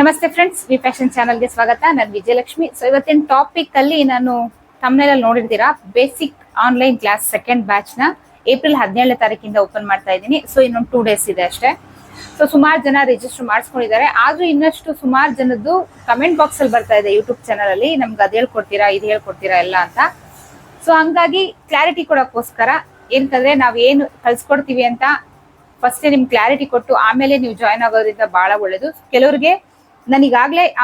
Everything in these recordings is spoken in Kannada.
ನಮಸ್ತೆ ಫ್ರೆಂಡ್ಸ್ ವಿ ಫ್ಯಾಷನ್ ಚಾನಲ್ಗೆ ಸ್ವಾಗತ. ನಾನು ವಿಜಯಲಕ್ಷ್ಮಿ. ಸೊ ಇವತ್ತಿನ ಟಾಪಿಕ್ ಅಲ್ಲಿ ನಾನು ತಮ್ಮನೆಲ್ಲ ನೋಡಿರ್ತೀರಾ? ಬೇಸಿಕ್ ಆನ್ಲೈನ್ ಕ್ಲಾಸ್ ಸೆಕೆಂಡ್ ಬ್ಯಾಚ್ನ ಏಪ್ರಿಲ್ ಹದಿನೇಳನೇ ತಾರೀಕಿಂದ ಓಪನ್ ಮಾಡ್ತಾ ಇದ್ದೀನಿ. ಸೊ ಇನ್ನೊಂದು ಟೂ ಡೇಸ್ ಇದೆ ಅಷ್ಟೇ. ಸೊ ಸುಮಾರು ಜನ ರಿಜಿಸ್ಟರ್ ಮಾಡಿಸ್ಕೊಂಡಿದ್ದಾರೆ. ಆದ್ರೂ ಇನ್ನಷ್ಟು ಸುಮಾರು ಜನದ್ದು ಕಮೆಂಟ್ ಬಾಕ್ಸ್ ಅಲ್ಲಿ ಬರ್ತಾ ಇದೆ ಯೂಟ್ಯೂಬ್ ಚಾನಲ್ ಅಲ್ಲಿ ನಮ್ಗೆ ಅದ್ ಹೇಳ್ಕೊಡ್ತೀರಾ, ಇದು ಹೇಳ್ಕೊಡ್ತೀರಾ ಎಲ್ಲ ಅಂತ. ಸೊ ಹಂಗಾಗಿ ಕ್ಲಾರಿಟಿ ಕೊಡೋಕ್ಕೋಸ್ಕರ ಏನಂತಂದ್ರೆ ನಾವು ಏನು ಕಲ್ಸ್ಕೊಡ್ತೀವಿ ಅಂತ ಫಸ್ಟ್ ನಿಮ್ಗೆ ಕ್ಲಾರಿಟಿ ಕೊಟ್ಟು ಆಮೇಲೆ ನೀವು ಜಾಯ್ನ್ ಆಗೋದ್ರಿಂದ ಬಹಳ ಒಳ್ಳೇದು. ಕೆಲವರಿಗೆ ನಾನು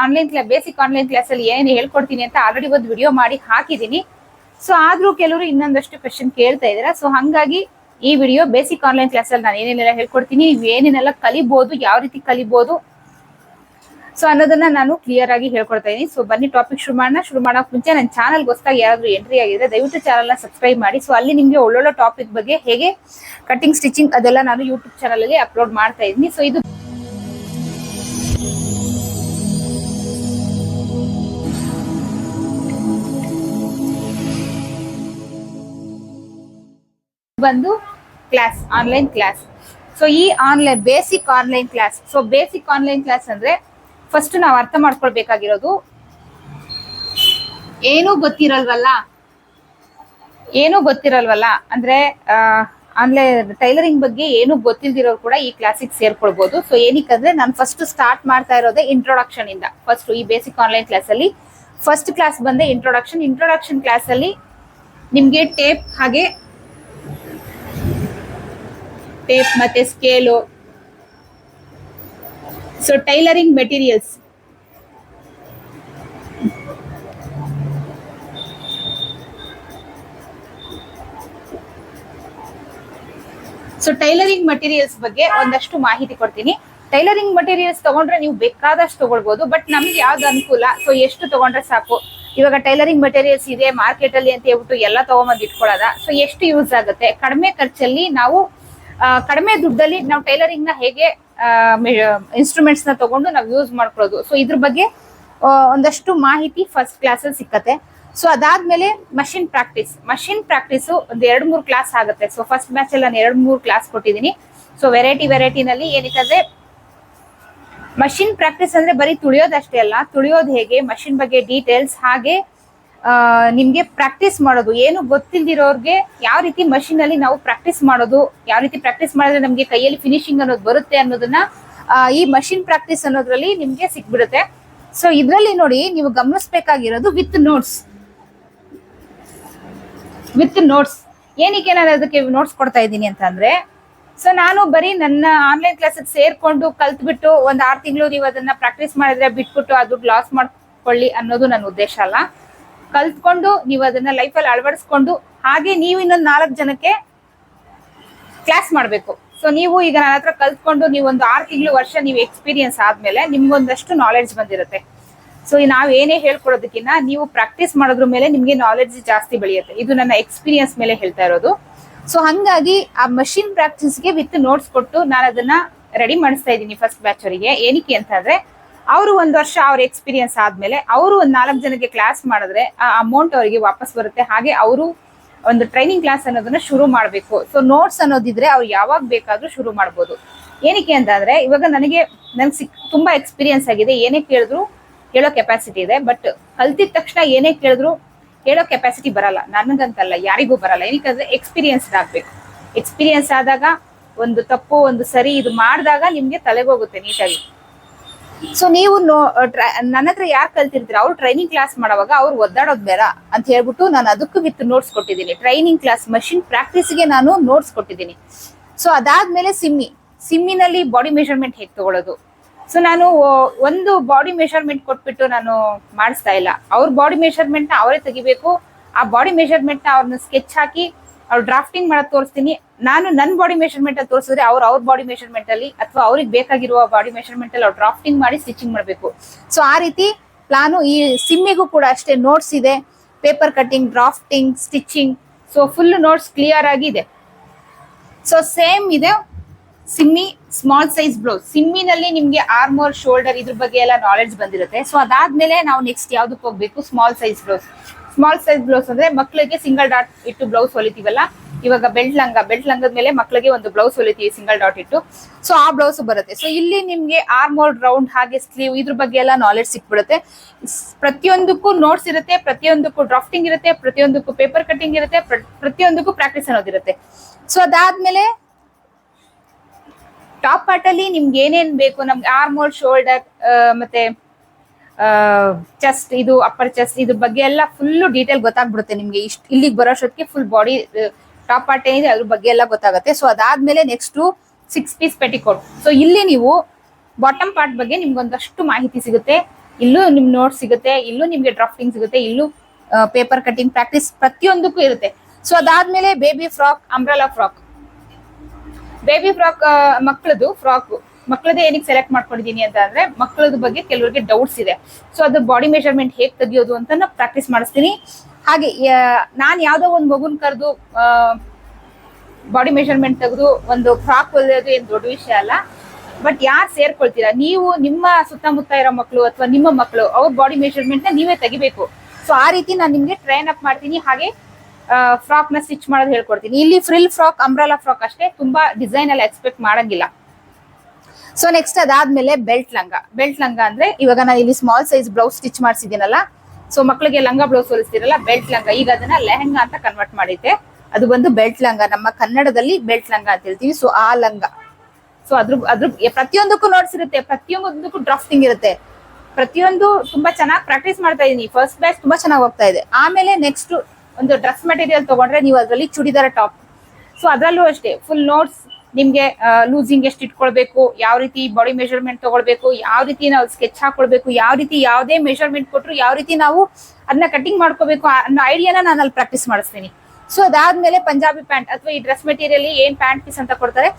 ಆನ್ಲೈನ್ ಕ್ಲಾಸ್ ಬೇಸಿಕ್ ಆನ್ಲೈನ್ ಕ್ಲಾಸಲ್ಲಿ ಏನು ಹೇಳ್ಕೊಡ್ತೀನಿ ಅಂತ ಆಲ್ರೆಡಿ ಒಂದು ವಿಡಿಯೋ ಮಾಡಿ ಹಾಕಿದ್ದೀನಿ. ಸೊ ಆದ್ರೂ ಕೆಲವರು ಇನ್ನೊಂದಷ್ಟು ಕ್ವೆಶನ್ ಕೇಳ್ತಾ ಇದ್ದಾರೆ ಸೊ ಹಂಗಾಗಿ ಈ ವಿಡಿಯೋ ಬೇಸಿಕ್ ಆನ್ಲೈನ್ ಕ್ಲಾಸಲ್ಲಿ ನಾನು ಏನೇನೆಲ್ಲ ಹೇಳ್ಕೊಡ್ತೀನಿ, ನೀವು ಏನೇನೆಲ್ಲ ಕಲಿಬಹುದು ಯಾವ ರೀತಿ ಕಲಿಬಹುದು ಸೊ, ಅನ್ನೋದನ್ನ ನಾನು ಕ್ಲಿಯರ್ ಆಗಿ ಹೇಳ್ಕೊಡ್ತಾ ಇದ್ದೀನಿ. ಸೊ ಬನ್ನಿ ಟಾಪಿಕ್ ಶುರು ಮಾಡೋಣ. ಶುರು ಮಾಡೋಕೆ ಮುಂಚೆ ನನ್ನ ಚಾನಲ್ ಹೊಸದಾಗಿ ಯಾರಾದರೂ ಎಂಟ್ರಿ ಆಗಿದ್ರೆ ದಯವಿಟ್ಟು ಚಾನಲ್ನ ಸಬ್ಸ್ಕ್ರೈಬ್ ಮಾಡಿ. ಸೊ ಅಲ್ಲಿ ನಿಮಗೆ ಒಳ್ಳೊಳ್ಳೆ ಟಾಪಿಕ್ ಬಗ್ಗೆ ಹೇಗೆ ಕಟಿಂಗ್ ಸ್ಟಿಚಿಂಗ್ ಅದೆಲ್ಲ ನಾನು ಯೂಟ್ಯೂಬ್ ಚಾನಲಲ್ಲಿ ಅಪ್ಲೋಡ್ ಮಾಡ್ತಾ ಇದ್ದೀನಿ. ಸೊ ಇದು ಬಂದು ಕ್ಲಾಸ್ ಆನ್ಲೈನ್ ಕ್ಲಾಸ್ ಸೊ ಈ online basic online class so basic online class ಅಂದ್ರೆ ಫಸ್ಟ್ ನಾವು ಅರ್ಥ ಮಾಡ್ಕೊಳ್ಬೇಕಾಗಿರೋದು ಏನೂ ಗೊತ್ತಿರಲ್ವಲ್ಲ? ಏನೂ ಗೊತ್ತಿರಲ್ವಲ್ಲ? ಅಂದ್ರೆ ಆನ್ಲೈನ್ ಟೈಲರಿಂಗ್ ಬಗ್ಗೆ ಏನು ಗೊತ್ತಿಲ್ದಿರೋರು ಕೂಡ ಈ ಕ್ಲಾಸಿಗೆ ಸೇರ್ಕೊಳ್ಬಹುದು ಸೊ ಏನಕ್ಕಂದ್ರೆ ನಾನು ಫಸ್ಟ್ ಸ್ಟಾರ್ಟ್ ಮಾಡ್ತಾ ಇರೋದೇ ಇಂಟ್ರೊಡಕ್ಷನ್ ಇಂದ. ಫಸ್ಟ್ ಈ ಬೇಸಿಕ್ ಆನ್ಲೈನ್ ಕ್ಲಾಸ್ ಅಲ್ಲಿ ಫಸ್ಟ್ ಕ್ಲಾಸ್ ಬಂದೆ ಇಂಟ್ರೊಡಕ್ಷನ್ ಇಂಟ್ರೊಡಕ್ಷನ್ ಕ್ಲಾಸ್ ಅಲ್ಲಿ ನಿಮ್ಗೆ ಟೇಪ್ ಹಾಗೆ ಟೇಪ್ ಮತ್ತೆ scale so tailoring materials so tailoring materials ಬಗ್ಗೆ ಒಂದಷ್ಟು ಮಾಹಿತಿ ಕೊಡ್ತೀನಿ. ಟೈಲರಿಂಗ್ ಮಟೀರಿಯಲ್ಸ್ ತಗೊಂಡ್ರೆ ನೀವು ಬೇಕಾದಷ್ಟು ತಗೊಳ್ಬಹುದು ಬಟ್ ನಮ್ಗೆ ಯಾವ್ದು ಅನುಕೂಲ? ಸೊ ಎಷ್ಟು ತಗೊಂಡ್ರೆ ಸಾಕು? ಇವಾಗ ಟೈಲರಿಂಗ್ ಮಟೀರಿಯಲ್ಸ್ ಇದೆ ಮಾರ್ಕೆಟ್ ಅಲ್ಲಿ ಅಂತ ಹೇಳ್ಬಿಟ್ಟು ಎಲ್ಲ ತಗೊಂಬಂದ್ ಇಟ್ಕೊಳ್ಳೋದ? ಸೊ ಎಷ್ಟು ಯೂಸ್ ಆಗುತ್ತೆ? ಕಡಿಮೆ ಖರ್ಚಲ್ಲಿ ನಾವು ಕಡಿಮೆ ದುಡ್ಡಲ್ಲಿ ನಾವು ಟೈಲರಿಂಗ್ನ ಹೇಗೆ ಇನ್ಸ್ಟ್ರೂಮೆಂಟ್ಸ್ನ ತಗೊಂಡು ನಾವು ಯೂಸ್ ಮಾಡ್ಕೊಳ್ಳೋದು. ಸೊ ಇದ್ರ ಬಗ್ಗೆ ಒಂದಷ್ಟು ಮಾಹಿತಿ ಫಸ್ಟ್ ಕ್ಲಾಸ್ ಅಲ್ಲಿ ಸಿಕ್ಕತ್ತೆ. ಸೊ ಅದಾದ್ಮೇಲೆ ಮಷಿನ್ ಪ್ರಾಕ್ಟೀಸ್ ಮಷಿನ್ ಪ್ರಾಕ್ಟೀಸ್ ಒಂದು ಎರಡ್ ಮೂರ್ ಕ್ಲಾಸ್ ಆಗುತ್ತೆ. ಸೊ ಫಸ್ಟ್ ಮ್ಯಾಚ್ ಅಲ್ಲಿ ನಾನು ಎರಡ್ ಮೂರ್ ಕ್ಲಾಸ್ ಕೊಟ್ಟಿದ್ದೀನಿ. ಸೊ ವೆರೈಟಿ ವೆರೈಟಿನಲ್ಲಿ ಏನಿಕಂದ್ರೆ ಮಷಿನ್ ಪ್ರಾಕ್ಟೀಸ್ ಅಂದ್ರೆ ಬರೀ ತುಳಿಯೋದಷ್ಟೇ ಅಲ್ಲ. ತುಳಿಯೋದು ಹೇಗೆ ಮಷಿನ್ ಬಗ್ಗೆ ಡೀಟೇಲ್ಸ್ ಹಾಗೆ ನಿಮ್ಗೆ ಪ್ರಾಕ್ಟೀಸ್ ಮಾಡೋದು, ಏನು ಗೊತ್ತಿಲ್ದಿರೋರ್ಗೆ ಯಾವ ರೀತಿ ಮಷಿನ್ ಅಲ್ಲಿ ನಾವು ಪ್ರಾಕ್ಟೀಸ್ ಮಾಡೋದು, ಯಾವ ರೀತಿ ಪ್ರಾಕ್ಟೀಸ್ ಮಾಡಿದ್ರೆ ನಮ್ಗೆ ಕೈಯಲ್ಲಿ ಫಿನಿಶಿಂಗ್ ಅನ್ನೋದು ಬರುತ್ತೆ ಅನ್ನೋದನ್ನ ಈ ಮಷಿನ್ ಪ್ರಾಕ್ಟೀಸ್ ಅನ್ನೋದ್ರಲ್ಲಿ ನಿಮ್ಗೆ ಸಿಕ್ಬಿಡುತ್ತೆ ಸೊ ಇದ್ರಲ್ಲಿ ನೋಡಿ ನೀವು ಗಮನಿಸ್ಬೇಕಾಗಿರೋದು ವಿತ್ ನೋಟ್ಸ್ ವಿತ್ ನೋಟ್ಸ್ ಏನಕ್ಕೆ ನಾನು ಅದಕ್ಕೆ ನೋಟ್ಸ್ ಕೊಡ್ತಾ ಇದ್ದೀನಿ ಅಂತಂದ್ರೆ ಸೊ ನಾನು ಬರೀ ನನ್ನ ಆನ್ಲೈನ್ ಕ್ಲಾಸಿಗೆ ಸೇರ್ಕೊಂಡು ಕಲ್ತ್ಬಿಟ್ಟು ಒಂದು ಆರು ತಿಂಗಳು ನೀವು ಅದನ್ನ ಪ್ರಾಕ್ಟೀಸ್ ಮಾಡಿದ್ರೆ ಬಿಟ್ಬಿಟ್ಟು ದುಡ್ಡು ಲಾಸ್ ಮಾಡ್ಕೊಳ್ಳಿ ಅನ್ನೋದು ನನ್ನ ಉದ್ದೇಶ ಅಲ್ಲ. ಕಲ್ತ್ಕೊಂಡು ನೀವು ಅದನ್ನ ಲೈಫಲ್ಲಿ ಅಳವಡಿಸ್ಕೊಂಡು ಹಾಗೆ ನೀವು ಇನ್ನೊಂದು ನಾಲ್ಕು ಜನಕ್ಕೆ ಕ್ಲಾಸ್ ಮಾಡಬೇಕು. ಸೊ ನೀವು ಈಗ ನನ್ನ ಹತ್ರ ಕಲ್ತ್ಕೊಂಡು ನೀವು ಒಂದು ಆರು ತಿಂಗಳು ವರ್ಷ ನೀವು ಎಕ್ಸ್ಪೀರಿಯನ್ಸ್ ಆದ್ಮೇಲೆ ನಿಮ್ಗೊಂದಷ್ಟು ನಾಲೆಡ್ಜ್ ಬಂದಿರುತ್ತೆ. ಸೊ ನಾವು ಏನೇ ಹೇಳ್ಕೊಡೋದಕ್ಕಿಂತ ನೀವು ಪ್ರಾಕ್ಟೀಸ್ ಮಾಡೋದ್ರ ಮೇಲೆ ನಿಮಗೆ ನಾಲೆಡ್ಜ್ ಜಾಸ್ತಿ ಬೆಳೆಯುತ್ತೆ. ಇದು ನನ್ನ ಎಕ್ಸ್ಪೀರಿಯನ್ಸ್ ಮೇಲೆ ಹೇಳ್ತಾ ಇರೋದು. ಸೊ ಹಂಗಾಗಿ ಆ ಮಷಿನ್ ಪ್ರಾಕ್ಟೀಸ್ಗೆ ವಿತ್ ನೋಟ್ಸ್ ಕೊಟ್ಟು ನಾನು ಅದನ್ನ ರೆಡಿ ಮಾಡಿಸ್ತಾ ಇದ್ದೀನಿ ಫಸ್ಟ್ ಬ್ಯಾಚ್ ಅವರಿಗೆ. ಏನಕ್ಕೆ ಅಂತಂದ್ರೆ ಅವರು ಒಂದು ವರ್ಷ ಅವ್ರ ಎಕ್ಸ್ಪೀರಿಯನ್ಸ್ ಆದ್ಮೇಲೆ ಅವರು ಒಂದ್ ನಾಲ್ಕು ಜನಕ್ಕೆ ಕ್ಲಾಸ್ ಮಾಡಿದ್ರೆ ಆ ಅಮೌಂಟ್ ಅವರಿಗೆ ವಾಪಸ್ ಬರುತ್ತೆ. ಹಾಗೆ ಅವರು ಒಂದು ಟ್ರೈನಿಂಗ್ ಕ್ಲಾಸ್ ಅನ್ನೋದನ್ನ ಶುರು ಮಾಡಬೇಕು. ಸೊ ನೋಟ್ಸ್ ಅನ್ನೋದಿದ್ರೆ ಅವ್ರು ಯಾವಾಗ ಬೇಕಾದ್ರೂ ಶುರು ಮಾಡ್ಬೋದು. ಏನಕ್ಕೆ ಅಂತಂದ್ರೆ, ಇವಾಗ ನನಗೆ ನನ್ಗೆ ಸಿಕ್, ತುಂಬಾ ಎಕ್ಸ್ಪೀರಿಯನ್ಸ್ ಆಗಿದೆ. ಏನೇ ಕೇಳಿದ್ರು ಹೇಳೋ ಕೆಪಾಸಿಟಿ ಇದೆ. ಬಟ್ ಕಲ್ತಿದ ತಕ್ಷಣ ಏನೇ ಕೇಳಿದ್ರು ಹೇಳೋ ಕೆಪಾಸಿಟಿ ಬರಲ್ಲ. ನನಗಂತಲ್ಲ, ಯಾರಿಗೂ ಬರಲ್ಲ. ಏನಕ್ಕಂದ್ರೆ ಎಕ್ಸ್ಪೀರಿಯನ್ಸ್ ಆಗ್ಬೇಕು. ಎಕ್ಸ್ಪೀರಿಯನ್ಸ್ ಆದಾಗ ಒಂದು ತಪ್ಪು, ಒಂದು ಸರಿ ಇದು ಮಾಡಿದಾಗ ನಿಮ್ಗೆ ತಲೆಗೋಗುತ್ತೆ ನೀಟಾಗಿ. ಸೊ ನೀವು ನೋ ನನ್ನ ಹತ್ರ ಯಾರು ಕಲ್ತಿರ್ತೀರ? ಅವ್ರು ಟ್ರೈನಿಂಗ್ ಕ್ಲಾಸ್ ಮಾಡುವಾಗ ಅವ್ರು ಒದ್ದಾಡೋದು ಬೇಡ ಅಂತ ಹೇಳ್ಬಿಟ್ಟು ನಾನು ಅದಕ್ಕೂ ವಿತ್ ನೋಟ್ಸ್ ಕೊಟ್ಟಿದ್ದೀನಿ. ಟ್ರೈನಿಂಗ್ ಕ್ಲಾಸ್ ಮಷಿನ್ ಪ್ರಾಕ್ಟೀಸ್ಗೆ ನಾನು ನೋಟ್ಸ್ ಕೊಟ್ಟಿದ್ದೀನಿ. ಸೊ ಅದಾದ್ಮೇಲೆ ಸಿಮ್ಮಿ. ಸಿಮ್ಮಿನಲ್ಲಿ ಬಾಡಿ ಮೆಷರ್ಮೆಂಟ್ ಹೇಗೆ ತಗೊಳ್ಳೋದು ಸೊ ನಾನು ಒಂದು ಬಾಡಿ ಮೆಷರ್ಮೆಂಟ್ ಕೊಟ್ಬಿಟ್ಟು ನಾನು ಮಾಡಿಸ್ತಾ ಇಲ್ಲ. ಅವ್ರ ಬಾಡಿ ಮೆಷರ್ಮೆಂಟ್ನ ಅವರೇ ತೆಗಿಬೇಕು. ಆ ಬಾಡಿ ಮೆಷರ್ಮೆಂಟ್ನ ಅವ್ರನ್ನ ಸ್ಕೆಚ್ ಹಾಕಿ ಅವ್ರು ಡ್ರಾಫ್ಟಿಂಗ್ ಮಾಡೋದು ತೋರಿಸ್ತೀನಿ. ನಾನು ನನ್ನ ಬಾಡಿ ಮೆಷರ್ಮೆಂಟ್ ಅಲ್ಲಿ ತೋರಿಸಿದ್ರೆ ಅವ್ರು ಅವ್ರ ಬಾಡಿ ಮೆಷರ್ಮೆಂಟ್ ಅಲ್ಲಿ ಅಥವಾ ಅವ್ರಿಗೆ ಬೇಕಾಗಿರುವ ಬಾಡಿ ಮೆಷರ್ಮೆಂಟ್ ಅಲ್ಲಿ ಅವ್ರು ಡ್ರಾಫ್ಟಿಂಗ್ ಮಾಡಿ ಸ್ಟಿಚಿಂಗ್ ಮಾಡಬೇಕು. ಸೊ ಆ ರೀತಿ ಪ್ಲಾನು ಈ ಸಿಮ್ಮಿಗೂ ಕೂಡ ಅಷ್ಟೇ ನೋಟ್ಸ್ ಇದೆ. Paper cutting drafting stitching so full notes clear ಆಗಿದೆ ಸೊ ಸೇಮ್ ಇದೆ ಸಿಮ್ಮಿ ಸ್ಮಾಲ್ ಸೈಜ್ ಬ್ಲೌಸ್ ಸಿಮ್ಮಿನಲ್ಲಿ ನಿಮ್ಗೆ ಆರ್ಮೋರ್ ಶೋಲ್ಡರ್ ಇದ್ರ ಬಗ್ಗೆ ಎಲ್ಲ ನಾಲೆಡ್ಜ್ ಬಂದಿರುತ್ತೆ. ಸೊ ಅದಾದ್ಮೇಲೆ ನಾವು ನೆಕ್ಸ್ಟ್ ಯಾವ್ದಕ್ಕೆ ಹೋಗ್ಬೇಕು? Small size blouse small size blouse ಅಂದ್ರೆ ಮಕ್ಕಳಿಗೆ ಸಿಂಗಲ್ ಡಾಟ್ ಇಟ್ಟು ಬ್ಲೌಸ್ ಹೊಲಿತೀವಲ್ಲ? ಇವಾಗ ಬೆಲ್ಟ್ ಲಂಗ ಬೆಲ್ಟ್ ಲಂಗದ ಮೇಲೆ ಮಕ್ಕಳಿಗೆ ಒಂದು ಬ್ಲೌಸ್ ಹೊಲಿತೀವಿ ಸಿಂಗಲ್ ಡಾಟ್ ಇಟ್ಟು. ಸೊ ಆ ಬ್ಲೌಸ್ ಬರುತ್ತೆ. ಸೊ ಇಲ್ಲಿ ನಿಮ್ಗೆ ಆರ್ಮೋಲ್ ರೌಂಡ್ ಹಾಗೆ ಸ್ಲೀವ್ ಇದ್ರ ಬಗ್ಗೆ ಎಲ್ಲ ನಾಲೆಡ್ಜ್ ಸಿಕ್ಬಿಡುತ್ತೆ. ಪ್ರತಿಯೊಂದಕ್ಕೂ ನೋಟ್ಸ್ ಇರುತ್ತೆ, ಪ್ರತಿಯೊಂದಕ್ಕೂ ಡ್ರಾಫ್ಟಿಂಗ್ ಇರುತ್ತೆ, ಪ್ರತಿಯೊಂದಕ್ಕೂ ಪೇಪರ್ ಕಟಿಂಗ್ ಇರುತ್ತೆ, ಪ್ರ- ಪ್ರತಿಯೊಂದಕ್ಕೂ ಪ್ರಾಕ್ಟೀಸ್ ಅನ್ನೋದಿರುತ್ತೆ. ಸೊ ಅದಾದ್ಮೇಲೆ ಟಾಪ್ ಪಾರ್ಟ್ ಅಲ್ಲಿ ನಿಮ್ಗೆ ಏನೇನ್ ಬೇಕು? ನಮ್ಗೆ ಆರ್ಮೋಲ್ ಶೋಲ್ಡರ್ ಮತ್ತೆ ಚೆಸ್ಟ್ ಇದು ಅಪ್ಪರ್ ಚೆಸ್ಟ್ ಇದ್ರ ಬಗ್ಗೆ ಎಲ್ಲ ಫುಲ್ ಡೀಟೇಲ್ ಗೊತ್ತಾಗ್ಬಿಡುತ್ತೆ ನಿಮ್ಗೆ. ಇಷ್ಟ, ಇಲ್ಲಿಗೆ ಬರೋಷ್ಟೊತ್ತಿಗೆ ಫುಲ್ ಬಾಡಿ ಟಾಪ್ ಪಾರ್ಟ್ ಏನಿದೆ ಅದ್ರ ಬಗ್ಗೆ ಎಲ್ಲ ಗೊತ್ತಾಗುತ್ತೆ. ಸೊ ಅದಾದ್ಮೇಲೆ next six piece petticoat so ಇಲ್ಲಿ ನೀವು ಬಾಟಮ್ ಪಾರ್ಟ್ ಬಗ್ಗೆ ನಿಮ್ಗೆ ಒಂದಷ್ಟು ಮಾಹಿತಿ ಸಿಗುತ್ತೆ. ಇಲ್ಲೂ ನಿಮ್ ನೋಟ್ ಸಿಗುತ್ತೆ, ಇಲ್ಲೂ ನಿಮ್ಗೆ ಡ್ರಾಫ್ಟಿಂಗ್ ಸಿಗುತ್ತೆ, ಇಲ್ಲೂ ಪೇಪರ್ ಕಟಿಂಗ್ ಪ್ರಾಕ್ಟೀಸ್ ಪ್ರತಿಯೊಂದಕ್ಕೂ ಇರುತ್ತೆ. ಸೊ ಅದಾದ್ಮೇಲೆ baby frock umbrella frock baby frock ಮಕ್ಕಳದು ಫ್ರಾಕ್ ಮಕ್ಕಳದೇ ಏನಕ್ಕೆ ಸೆಲೆಕ್ಟ್ ಮಾಡ್ಕೊಂಡಿದ್ದೀನಿ ಅಂತ ಅಂದ್ರೆ ಮಕ್ಕಳದ ಬಗ್ಗೆ ಕೆಲವರಿಗೆ ಡೌಟ್ಸ್ ಇದೆ. ಸೊ ಅದು ಬಾಡಿ ಮೆಷರ್ಮೆಂಟ್ ಹೇಗೆ ತೆಗಿಯೋದು ಅಂತ ಪ್ರಾಕ್ಟೀಸ್ ಮಾಡಿಸ್ತೀನಿ. ಹಾಗೆ ನಾನು ಯಾವುದೋ ಒಂದು ಮಗುನ್ ಕರೆದು ಬಾಡಿ ಮೆಷರ್ಮೆಂಟ್ ತೆಗೆದು ಒಂದು ಫ್ರಾಕ್ ಹೊಲಿಯೋದು ಏನು ದೊಡ್ಡ ವಿಷಯ ಅಲ್ಲ. ಬಟ್ ಯಾರು ಸೇರ್ಕೊಳ್ತೀರಾ? ನೀವು ನಿಮ್ಮ ಸುತ್ತಮುತ್ತ ಇರೋ ಮಕ್ಕಳು ಅಥವಾ ನಿಮ್ಮ ಮಕ್ಕಳು ಅವ್ರ ಬಾಡಿ ಮೆಷರ್ಮೆಂಟ್ನ ನೀವೇ ತೆಗಿಬೇಕು. ಸೊ ಆ ರೀತಿ ನಾನು ನಿಮ್ಗೆ ಟ್ರೈನ್ ಅಪ್ ಮಾಡ್ತೀನಿ. ಹಾಗೆ ಫ್ರಾಕ್ನ ಸ್ಟಿಚ್ ಮಾಡೋದು ಹೇಳ್ಕೊಡ್ತೀನಿ. ಇಲ್ಲಿ ಫ್ರಿಲ್ ಫ್ರಾಕ್ ಅಂಬ್ರಲಾ ಫ್ರಾಕ್ ಅಷ್ಟೇ ತುಂಬಾ ಡಿಸೈನ್ ಎಲ್ಲ ಎಕ್ಸ್ಪೆಕ್ಟ್ ಮಾಡಂಗಿಲ್ಲ. ಸೊ ನೆಕ್ಸ್ಟ್ ಅದಾದ್ಮೇಲೆ ಬೆಲ್ಟ್ ಲಂಗ. ಬೆಲ್ಟ್ ಲಂಗ ಅಂದ್ರೆ ಇವಾಗ ನಾನು ಇಲ್ಲಿ ಸ್ಮಾಲ್ ಸೈಜ್ ಬ್ಲೌಸ್ ಸ್ಟಿಚ್ ಮಾಡಿಸಿದ್ದೀನಲ್ಲ ಸೊ ಮಕ್ಕಳಿಗೆ ಲಂಗ ಬ್ಲೌಸ್ ಹೊಲಿಸ್ತಿರಲ್ಲ ಬೆಲ್ಟ್ ಲಂಗ. ಈಗ ಅದನ್ನ ಲೆಹಂಗಾ ಅಂತ ಕನ್ವರ್ಟ್ ಮಾಡಿದ್ದೆ. ಅದು ಬಂದು ಬೆಲ್ಟ್ ಲಂಗ. ನಮ್ಮ ಕನ್ನಡದಲ್ಲಿ ಬೆಲ್ಟ್ ಲಂಗ ಅಂತ ಹೇಳ್ತೀವಿ. ಸೊ ಆ ಲಂಗ. ಸೊ ಅದ್ರ ಅದ್ರ ಪ್ರತಿಯೊಂದಕ್ಕೂ ನೋಟ್ಸ್ ಇರುತ್ತೆ. ಪ್ರತಿಯೊಂದಕ್ಕೂ ಡ್ರಾಫ್ಟಿಂಗ್ ಇರುತ್ತೆ. ಪ್ರತಿಯೊಂದು ತುಂಬಾ ಚೆನ್ನಾಗಿ ಪ್ರಾಕ್ಟೀಸ್ ಮಾಡ್ತಾ ಇದೀನಿ. ಫಸ್ಟ್ ಬ್ಯಾಚ್ ತುಂಬಾ ಚೆನ್ನಾಗಿ ಹೋಗ್ತಾ ಇದೆ. ಆಮೇಲೆ ನೆಕ್ಸ್ಟ್ ಒಂದು ಡ್ರೆಸ್ ಮೆಟೀರಿಯಲ್ ತಗೊಂಡ್ರೆ ನೀವು ಅದರಲ್ಲಿ ಚುಡಿದಾರ ಟಾಪ್ ಸೊ ಅದರಲ್ಲೂ ಅಷ್ಟೇ. ಫುಲ್ ನೋಟ್ಸ್ ನಿಮ್ಗೆ ಲೂಸಿಂಗ್ ಎಷ್ಟು ಇಟ್ಕೊಳ್ಬೇಕು, ಯಾವ ರೀತಿ ಬಾಡಿ ಮೆಷರ್ಮೆಂಟ್ ತಗೊಳ್ಬೇಕು, ಯಾವ ರೀತಿ ನಾವು ಸ್ಕೆಚ್ ಹಾಕೊಳ್ಬೇಕು, ಯಾವ ರೀತಿ ಯಾವುದೇ ಮೆಷರ್ಮೆಂಟ್ ಕೊಟ್ಟರು ಯಾವ ರೀತಿ ನಾವು ಅದನ್ನ ಕಟಿಂಗ್ ಮಾಡ್ಕೋಬೇಕು ಅನ್ನೋ ಐಡಿಯಾನ ನಾನು ಅಲ್ಲಿ ಪ್ರಾಕ್ಟೀಸ್ ಮಾಡಿಸ್ತೀನಿ. ಸೊ ಅದಾದ್ಮೇಲೆ ಪಂಜಾಬಿ ಪ್ಯಾಂಟ್ ಅಥವಾ ಈ ಡ್ರೆಸ್ ಮೆಟೀರಿಯಲ್ ಏನ್ ಪ್ಯಾಂಟ್ ಪೀಸ್ ಅಂತ ಕೊಡ್ತಾರೆ.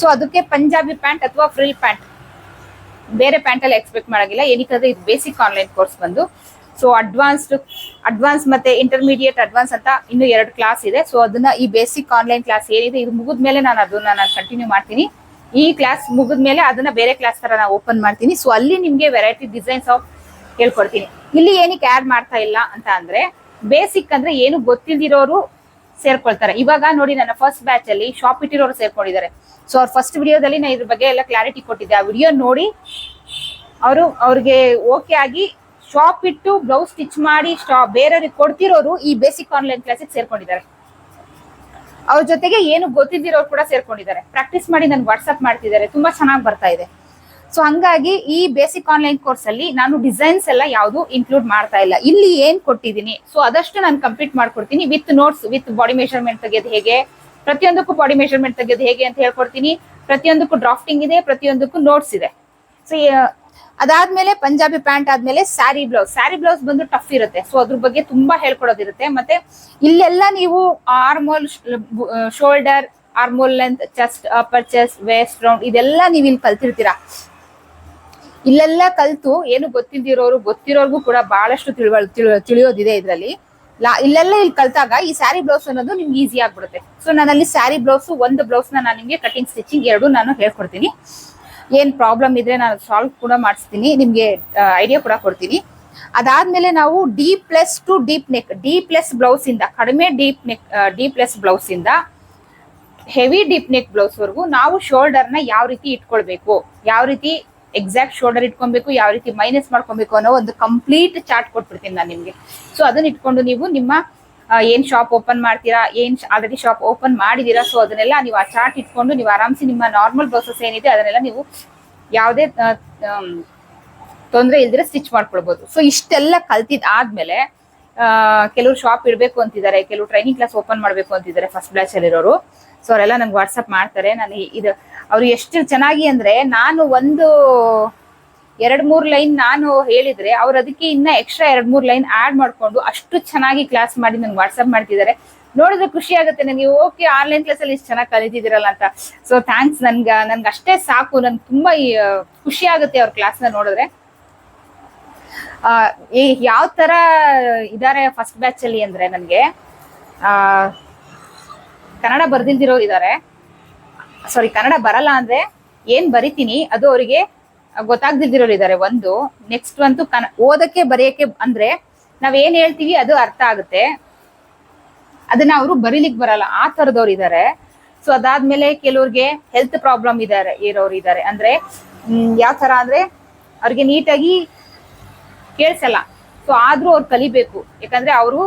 ಸೊ ಅದಕ್ಕೆ ಪಂಜಾಬಿ ಪ್ಯಾಂಟ್ ಅಥವಾ ಫ್ರಿಲ್ ಪ್ಯಾಂಟ್ ಬೇರೆ ಪ್ಯಾಂಟ್ ಅಲ್ಲಿ ಎಕ್ಸ್ಪೆಕ್ಟ್ ಮಾಡಂಗಿಲ್ಲ. ಅಂದ್ರೆ ಇದು ಬೇಸಿಕ್ ಆನ್ಲೈನ್ ಕೋರ್ಸ್ ಬಂದು ಸೊ ಅಡ್ವಾನ್ಸ್ಡ್ ಅಡ್ವಾನ್ಸ್ ಮತ್ತೆ ಇಂಟರ್ಮೀಡಿಯೇಟ್ ಅಡ್ವಾನ್ಸ್ ಅಂತ ಇನ್ನು ಎರಡು ಕ್ಲಾಸ್ ಇದೆ. ಸೊ ಅದನ್ನ ಈ ಬೇಸಿಕ್ ಆನ್ಲೈನ್ ಕ್ಲಾಸ್ ಏನಿದೆ, ಇದು ಮುಗಿದ ಮೇಲೆ ನಾನು ಅದನ್ನ ನಾನು ಕಂಟಿನ್ಯೂ ಮಾಡ್ತೀನಿ. ಈ ಕ್ಲಾಸ್ ಮುಗಿದ ಮೇಲೆ ಅದನ್ನ ಬೇರೆ ಕ್ಲಾಸ್ ತರ ನಾನು ಓಪನ್ ಮಾಡ್ತೀನಿ. ಸೊ ಅಲ್ಲಿ ನಿಮ್ಗೆ ವೆರೈಟಿ ಡಿಸೈನ್ಸ್ ಆಫ್ ಹೇಳ್ಕೊಡ್ತೀನಿ. ಇಲ್ಲಿ ಏನಕ್ಕೆ ಆ್ಯಡ್ ಮಾಡ್ತಾ ಇಲ್ಲ ಅಂತ ಅಂದ್ರೆ ಬೇಸಿಕ್ ಅಂದ್ರೆ ಏನು ಗೊತ್ತಿಲ್ದಿರೋರು ಸೇರ್ಕೊಳ್ತಾರೆ. ಇವಾಗ ನೋಡಿ ನನ್ನ ಫಸ್ಟ್ ಬ್ಯಾಚ್ ಅಲ್ಲಿ ಶಾಪ್ ಇಟ್ಟಿರೋರು ಸೇರ್ಕೊಂಡಿದ್ದಾರೆ. ಸೊ ಅವ್ರ ಫಸ್ಟ್ ವಿಡಿಯೋದಲ್ಲಿ ನಾನು ಇದ್ರ ಬಗ್ಗೆ ಎಲ್ಲ ಕ್ಲಾರಿಟಿ ಕೊಟ್ಟಿದ್ದೆ. ಆ ವಿಡಿಯೋ ನೋಡಿ, ಅವರು ಅವ್ರಿಗೆ ಓಕೆ ಆಗಿ ಶಾಪ್ ಇಟ್ಟು ಬ್ಲೌಸ್ ಸ್ಟಿಚ್ ಮಾಡಿ ಸ್ಟಾಪ್ ಬೇರೆಯವ್ರಿಗೆ ಕೊಡ್ತಿರೋರು ಈ ಬೇಸಿಕ್ ಆನ್ಲೈನ್ ಕ್ಲಾಸಿಗೆ ಸೇರ್ಕೊಂಡಿದ್ದಾರೆ. ಅವ್ರ ಜೊತೆಗೆ ಏನು ಗೊತ್ತಿದ್ದಿರೋರು ಕೂಡ ಸೇರ್ಕೊಂಡಿದ್ದಾರೆ. ಪ್ರಾಕ್ಟೀಸ್ ಮಾಡಿ ನನ್ಗೆ ವಾಟ್ಸ್ಆಪ್ ಮಾಡ್ತಿದ್ದಾರೆ. ತುಂಬಾ ಚೆನ್ನಾಗಿ ಬರ್ತಾ ಇದೆ. ಸೊ ಹಂಗಾಗಿ ಈ ಬೇಸಿಕ್ ಆನ್ಲೈನ್ ಕೋರ್ಸ್ ಅಲ್ಲಿ ನಾನು ಡಿಸೈನ್ಸ್ ಎಲ್ಲ ಯಾವುದು ಇನ್ಕ್ಲೂಡ್ ಮಾಡ್ತಾ ಇಲ್ಲ. ಇಲ್ಲಿ ಏನ್ ಕೊಟ್ಟಿದ್ದೀನಿ? ಸೊ ಅದಷ್ಟು ನಾನು ಕಂಪ್ಲೀಟ್ ಮಾಡ್ಕೊಡ್ತೀನಿ. With notes with body measurement ತೆಗೆಯೋದು ಹೇಗೆ? ಪ್ರತಿಯೊಂದಕ್ಕೂ ಬಾಡಿ ಮೆಷರ್ಮೆಂಟ್ ತೆಗೆಯೋದು ಹೇಗೆ ಅಂತ ಹೇಳ್ಕೊಡ್ತೀನಿ. ಪ್ರತಿಯೊಂದಕ್ಕೂ ಡ್ರಾಫ್ಟಿಂಗ್ ಇದೆ, ಪ್ರತಿಯೊಂದಕ್ಕೂ ನೋಟ್ಸ್ ಇದೆ. ಸೊ ಅದಾದ್ಮೇಲೆ ಪಂಜಾಬಿ ಪ್ಯಾಂಟ್ ಆದ್ಮೇಲೆ ಸ್ಯಾರಿ ಬ್ಲೌಸ್. ಸ್ಯಾರಿ ಬ್ಲೌಸ್ ಬಂದು ಟಫ್ ಇರುತ್ತೆ. ಸೊ ಅದ್ರ ಬಗ್ಗೆ ತುಂಬಾ ಹೇಳ್ಕೊಡೋದಿರುತ್ತೆ. ಮತ್ತೆ ಇಲ್ಲೆಲ್ಲ ನೀವು armhole shoulder armhole length chest upper chest waist round ಇದೆಲ್ಲ ನೀವು ಇಲ್ಲಿ ಕಲ್ತಿರ್ತೀರಾ? ಇಲ್ಲೆಲ್ಲ ಕಲ್ತು ಏನು ಗೊತ್ತಿದ್ದಿರೋರು ಗೊತ್ತಿರೋರ್ಗೂ ಕೂಡ ಬಹಳಷ್ಟು ತಿಳುವಳ್, ತಿಳು- ತಿಳಿಯೋದಿದೆ ಇದರಲ್ಲಿ. ಲಾ, ಇಲ್ಲೆಲ್ಲ ಇಲ್ಲಿ ಕಲ್ತಾಗ ಈ ಸ್ಯಾರಿ ಬ್ಲೌಸ್ ಅನ್ನೋದು ನಿಮ್ಗೆ ಈಸಿ ಆಗ್ಬಿಡುತ್ತೆ. ಸೊ ನಾನಲ್ಲಿ ಸ್ಯಾರಿ ಬ್ಲೌಸ್, ಒಂದು ಬ್ಲೌಸ್ ನಾನು ನಿಮ್ಗೆ ಕಟಿಂಗ್ ಸ್ಟಿಚಿಂಗ್ ಎರಡು ನಾನು ಹೇಳ್ಕೊಡ್ತೀನಿ. ಏನ್ ಪ್ರಾಬ್ಲಮ್ ಇದ್ರೆ ನಾನು ಸಾಲ್ವ್ ಕೂಡ ಮಾಡಿಸ್ತೀನಿ, ನಿಮಗೆ ಐಡಿಯಾ ಕೂಡ ಕೊಡ್ತೀನಿ. ಅದಾದ್ಮೇಲೆ ನಾವು D plus two deep neck D plus blouse ಇಂದ, ಕಡಿಮೆ deep neck D plus blouse ಇಂದ ಹೆವಿ ಡೀಪ್ ನೆಕ್ ಬ್ಲೌಸ್ ವರೆಗೂ ನಾವು ಶೋಲ್ಡರ್ನ ಯಾವ ರೀತಿ ಇಟ್ಕೊಳ್ಬೇಕು, ಯಾವ ರೀತಿ ಎಕ್ಸಾಕ್ಟ್ ಶೋಲ್ಡರ್ ಇಟ್ಕೊಬೇಕು ಯಾವ ರೀತಿ ಮೈನಸ್ ಮಾಡ್ಕೊಬೇಕು ಅನ್ನೋ ಒಂದು ಕಂಪ್ಲೀಟ್ ಚಾರ್ಟ್ ಕೊಟ್ಬಿಡ್ತೀನಿ ನಾನು ನಿಮಗೆ. ಸೊ ಅದನ್ನ ಇಟ್ಕೊಂಡು ನೀವು ನಿಮ್ಮ ಏನ್ ಶಾಪ್ ಓಪನ್ ಮಾಡ್ತೀರಾ, ಏನ್ ಆಲ್ರೆಡಿ ಶಾಪ್ ಓಪನ್ ಮಾಡಿದೀರಾ ಸೊ ಅದನ್ನೆಲ್ಲ ನೀವು ಆ ಚಾರ್ಟ್ ಇಟ್ಕೊಂಡು ನೀವು ಆರಾಮ್ಸಿ ನಿಮ್ಮ ನಾರ್ಮಲ್ ಬ್ಲೌಸಸ್ ಏನಿದೆ ಅದನ್ನೆಲ್ಲ ನೀವು ಯಾವುದೇ ತೊಂದರೆ ಇಲ್ದಿರ ಸ್ಟಿಚ್ ಮಾಡ್ಕೊಳ್ಬಹುದು ಸೊ ಇಷ್ಟೆಲ್ಲ ಕಲ್ತಿದ್ ಆದ್ಮೇಲೆ ಕೆಲವರು ಶಾಪ್ ಇಡಬೇಕು ಅಂತಿದ್ದಾರೆ ಕೆಲವು ಟ್ರೈನಿಂಗ್ ಕ್ಲಾಸ್ ಓಪನ್ ಮಾಡಬೇಕು ಅಂತಿದ್ದಾರೆ ಫಸ್ಟ್ ಬ್ಯಾಚ್ ಅಲ್ಲಿರೋರು ಸೊ ಅವರೆಲ್ಲ ನಂಗೆ ವಾಟ್ಸಪ್ ಮಾಡ್ತಾರೆ, ನಾನು ಇದು ಅವ್ರು ಎಷ್ಟು ಚೆನ್ನಾಗಿ ಅಂದ್ರೆ ನಾನು ಒಂದು ಎರಡ್ ಮೂರ್ ಲೈನ್ ನಾನು ಹೇಳಿದ್ರೆ ಅವ್ರು ಅದಕ್ಕೆ ಇನ್ನ ಎಕ್ಸ್ಟ್ರಾ ಎರಡ್ ಮೂರ್ ಲೈನ್ ಆಡ್ ಮಾಡ್ಕೊಂಡು ಅಷ್ಟು ಚೆನ್ನಾಗಿ ಕ್ಲಾಸ್ ಮಾಡಿ ನನ್ಗೆ ವಾಟ್ಸ್ಆಪ್ ಮಾಡ್ತಿದ್ದಾರೆ. ನೋಡಿದ್ರೆ ಖುಷಿ ಆಗುತ್ತೆ ನನಗೆ ಓಕೆ ಆನ್ಲೈನ್ ಕ್ಲಾಸ್ ಅಲ್ಲಿ ಇಷ್ಟು ಚೆನ್ನಾಗಿ ಕಲಿತಿದ್ದೀರಲ್ಲ ಅಂತ. ಸೊ ಥ್ಯಾಂಕ್ಸ್ ನನ್ಗ ನನ್ಗೆ ಅಷ್ಟೇ ಸಾಕು ನನ್ಗೆ ತುಂಬಾ ಖುಷಿ ಆಗುತ್ತೆ ಅವ್ರ ಕ್ಲಾಸ್ನ ನೋಡಿದ್ರೆ. ಆ, ಯಾವ ತರ ಇದಾರೆ ಫಸ್ಟ್ ಬ್ಯಾಚ್ ಅಲ್ಲಿ ಅಂದ್ರೆ ನನ್ಗೆ ಆ ಕನ್ನಡ ಬರ್ದಿಲ್ದಿರೋರು ಇದಾರೆ. ಸಾರಿ ಕನ್ನಡ ಬರಲ್ಲ ಅಂದ್ರೆ ಏನ್ ಬರಿತೀನಿ ಅದು ಅವರಿಗೆ ಗೊತ್ತಾಗ್ದಿಲ್ದಿರೋರು ಇದ್ದಾರೆ ಒಂದು. ನೆಕ್ಸ್ಟ್ ಅಂತೂ ಕನ, ಓದಕ್ಕೆ ಬರೆಯಕ್ಕೆ ಅಂದ್ರೆ ನಾವ್ ಏನ್ ಹೇಳ್ತೀವಿ ಅದು ಅರ್ಥ ಆಗುತ್ತೆ. ಅದನ್ನ ಅವರು ಬರೀಲಿಕ್ಕೆ ಬರಲ್ಲ, ಆ ತರದವ್ರು ಇದ್ದಾರೆ ಸೊ ಅದಾದ್ಮೇಲೆ ಕೆಲವ್ರಿಗೆ ಹೆಲ್ತ್ ಪ್ರಾಬ್ಲಮ್ ಇದಾರೆ ಇರೋರು ಇದ್ದಾರೆ ಅಂದ್ರೆ ಯಾವ ತರ ಅಂದ್ರೆ ಅವ್ರಿಗೆ ನೀಟಾಗಿ ಕೇಳಿಸಲ್ಲ. ಸೊ ಆದ್ರೂ ಅವ್ರು ಕಲಿಬೇಕು. ಯಾಕಂದ್ರೆ ಅವರು